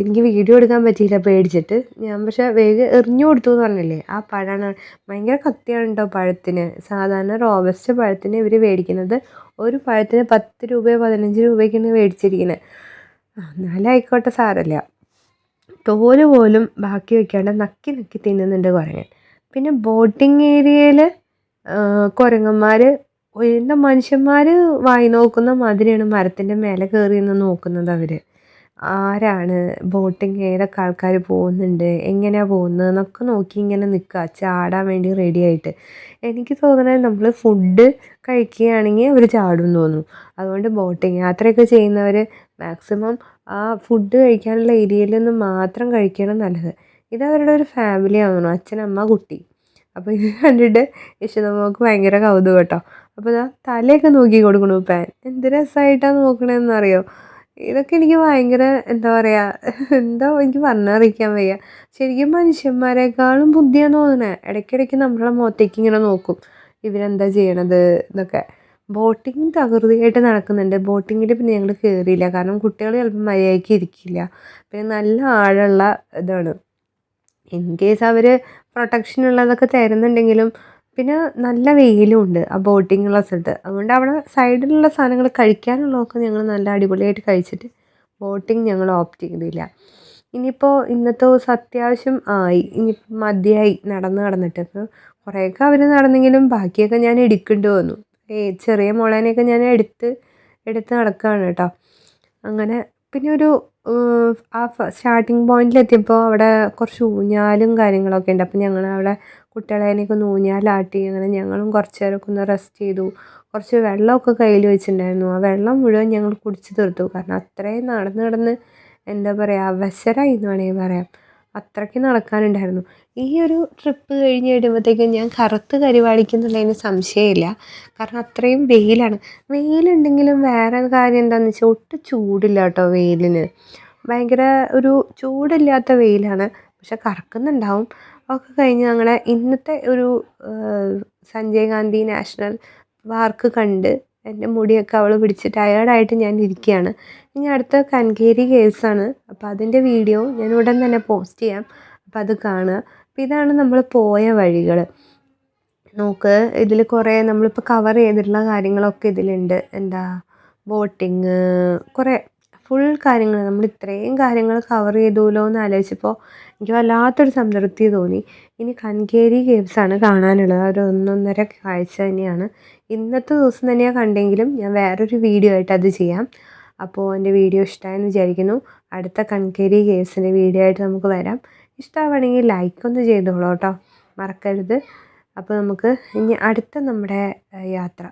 എനിക്ക് വീഡിയോ എടുക്കാൻ പറ്റിയില്ല പേടിച്ചിട്ട്. ഞാൻ പക്ഷേ വേഗം എറിഞ്ഞു കൊടുത്തു എന്ന് പറഞ്ഞില്ലേ? ആ പഴമാണ്. ഭയങ്കര കത്തിയാണ് കേട്ടോ പഴത്തിന്. സാധാരണ റോബസ്റ്റ് പഴത്തിന് ഇവർ മേടിക്കുന്നത് ഒരു പഴത്തിന് പത്ത് രൂപയോ പതിനഞ്ച് രൂപയ്ക്കാണ് മേടിച്ചിരിക്കുന്നത് എന്നാലും ആയിക്കോട്ടെ സാരമില്ല തോൽ പോലും ബാക്കി വയ്ക്കാണ്ട് നക്കി നക്കി തിന്നുന്നുണ്ട് കുരങ്ങൻ. പിന്നെ ബോട്ടിങ് ഏരിയയിൽ കുരങ്ങന്മാർ എന്താ മനുഷ്യന്മാർ വായി നോക്കുന്ന മാതിരിയാണ് മരത്തിന്റെ മേലെ കയറി നിന്ന് നോക്കുന്നത് അവർ ആരാണ് ബോട്ടിങ് ഏതൊക്കെ ആൾക്കാർ പോകുന്നുണ്ട് എങ്ങനെയാണ് പോകുന്നത് എന്നൊക്കെ നോക്കി ഇങ്ങനെ നിൽക്കുക. ചാടാൻ വേണ്ടി റെഡി ആയിട്ട്. എനിക്ക് തോന്നണത് നമ്മൾ ഫുഡ് കഴിക്കുകയാണെങ്കിൽ അവർ ചാടും തോന്നുന്നു അതുകൊണ്ട് ബോട്ടിങ് യാത്രയൊക്കെ ചെയ്യുന്നവർ മാക്സിമം ആ ഫുഡ് കഴിക്കാനുള്ള ഏരിയയിൽ നിന്ന് മാത്രം കഴിക്കണം നല്ലത്. ഇത് അവരുടെ ഒരു ഫാമിലി ആവണം അച്ഛൻ അമ്മ കുട്ടി. അപ്പോൾ ഇത് കണ്ടിട്ട് യശോദമ്മക്ക് ഭയങ്കര കൗതുകം കേട്ടോ. അപ്പോൾ ഇതാ തലയൊക്കെ നോക്കി കൊടുക്കണു പാൻ എന്ത് രസമായിട്ടാണ് നോക്കണതെന്നറിയോ ഇതൊക്കെ എനിക്ക് ഭയങ്കര എന്താ പറയുക എന്താ എനിക്ക് പറഞ്ഞറിയിക്കാൻ വയ്യ. ശരിക്കും മനുഷ്യന്മാരെക്കാളും ബുദ്ധിയാണ് തോന്നുന്നത് ഇടയ്ക്കിടയ്ക്ക് നമ്മളെ മുഖത്തേക്ക് ഇങ്ങനെ നോക്കും. ഇവരെന്താ ചെയ്യണത് എന്നൊക്കെ. ബോട്ടിങ് തകൃതിയായിട്ട് നടക്കുന്നുണ്ട്. ബോട്ടിങ്ങിൽ പിന്നെ ഞങ്ങൾ കയറിയില്ല കാരണം കുട്ടികൾ ചിലപ്പോൾ മര്യാദയ്ക്ക് ഇരിക്കില്ല. പിന്നെ നല്ല ആഴമുള്ള ഇതാണ്. ഇൻ കേസ് അവർ പ്രൊട്ടക്ഷൻ ഉള്ളതൊക്കെ തരുന്നുണ്ടെങ്കിലും പിന്നെ നല്ല വെയിലുമുണ്ട് ആ ബോട്ടിങ്ങുള്ള സ്ഥലത്ത്. അതുകൊണ്ട് അവിടെ സൈഡിലുള്ള സാധനങ്ങൾ കഴിക്കാനുള്ളതൊക്കെ ഞങ്ങൾ നല്ല അടിപൊളിയായിട്ട് കഴിച്ചിട്ട് ബോട്ടിങ് ഞങ്ങൾ ഓപ്റ്റ് ചെയ്തില്ല. ഇനിയിപ്പോൾ ഇന്നത്തെ ദിവസം അത്യാവശ്യം ആയി. ഇനി മതിയായി നടന്ന് നടന്നിട്ട്. അപ്പോൾ കുറേയൊക്കെ അവർ നടന്നെങ്കിലും ബാക്കിയൊക്കെ ഞാൻ എടുക്കേണ്ടി വന്നു. ഏ ചെറിയ മുളേനെയൊക്കെ ഞാൻ എടുത്ത് എടുത്ത് നടക്കുകയാണ് കേട്ടോ. അങ്ങനെ പിന്നെ ഒരു ആ സ്റ്റാർട്ടിങ് പോയിന്റിലെത്തിയപ്പോൾ അവിടെ കുറച്ച് ഊഞ്ഞാലും കാര്യങ്ങളൊക്കെ ഉണ്ട്. അപ്പോൾ ഞങ്ങൾ അവിടെ കുട്ടികളതിനെയൊക്കെ ഊഞ്ഞാലാട്ടി അങ്ങനെ ഞങ്ങളും കുറച്ച് നേരമൊക്കെ ഒന്ന് റെസ്റ്റ് ചെയ്തു. കുറച്ച് വെള്ളമൊക്കെ കയ്യിൽ വെച്ചിട്ടുണ്ടായിരുന്നു. ആ വെള്ളം മുഴുവൻ ഞങ്ങൾ കുടിച്ച് തീർത്തു. കാരണം അത്രയും നടന്ന് നടന്ന് എന്താ പറയുക അവശരായി എന്ന് വേണമെങ്കിൽ പറയാം. അത്രയ്ക്ക് നടക്കാനുണ്ടായിരുന്നു. ഈ ഒരു ട്രിപ്പ് കഴിഞ്ഞ് വരുമ്പോഴത്തേക്കും ഞാൻ കറുത്ത് കരിവാളിക്കുന്നുള്ളതിന് സംശയമില്ല. കാരണം അത്രയും വെയിലാണ്. വെയിലുണ്ടെങ്കിലും വേറെ കാര്യം എന്താണെന്ന് വെച്ചാൽ ഒട്ടും ചൂടില്ല കേട്ടോ വെയിലിന്. ഭയങ്കര ഒരു ചൂടില്ലാത്ത വെയിലാണ്. പക്ഷെ കറക്കുന്നുണ്ടാവും. ഒക്കെ കഴിഞ്ഞ് ഞങ്ങളുടെ ഇന്നത്തെ ഒരു സഞ്ജയ് ഗാന്ധി നാഷണൽ പാർക്ക് കണ്ട് എന്റെ മുടിയൊക്കെ അവൾ പിടിച്ച് ടയേർഡായിട്ട് ഞാൻ ഇരിക്കുകയാണ്. ഇനി അടുത്ത കൻകേരി കേസാണ് അപ്പോൾ അതിന്റെ വീഡിയോ ഞാൻ ഉടൻ തന്നെ പോസ്റ്റ് ചെയ്യാം. അപ്പോൾ അത് കാണുക. അപ്പോൾ ഇതാണ് നമ്മൾ പോയ വഴികൾ നോക്ക് ഇതിൽ കുറേ നമ്മളിപ്പോൾ കവർ ചെയ്തിട്ടുള്ള കാര്യങ്ങളൊക്കെ ഇതിലുണ്ട്. എന്താ ബോട്ടിങ് കുറേ ഫുൾ കാര്യങ്ങൾ നമ്മൾ ഇത്രയും കാര്യങ്ങൾ കവർ ചെയ്തുല്ലോ എന്ന് ആലോചിച്ചപ്പോൾ എനിക്ക് വല്ലാത്തൊരു സംതൃപ്തി തോന്നി. ഇനി കൻകേരി കേവ്സാണ് കാണാനുള്ളത്. ഒരു ഒന്നൊന്നര കാഴ്ച തന്നെയാണ്. ഇന്നത്തെ ദിവസം തന്നെയാണ് കണ്ടെങ്കിലും ഞാൻ വേറൊരു വീഡിയോ ആയിട്ട് അത് ചെയ്യാം. അപ്പോൾ എന്റെ വീഡിയോ ഇഷ്ടമായെന്ന് വിചാരിക്കുന്നു. അടുത്ത കൺകേരി കേവ്സിന്റെ വീഡിയോ ആയിട്ട് നമുക്ക് വരാം. ഇഷ്ടമാവുകയാണെങ്കിൽ ലൈക്ക് ഒന്ന് ചെയ്തോളൂ കേട്ടോ. മറക്കരുത്. അപ്പോൾ നമുക്ക് ഇനി അടുത്ത നമ്മുടെ യാത്ര.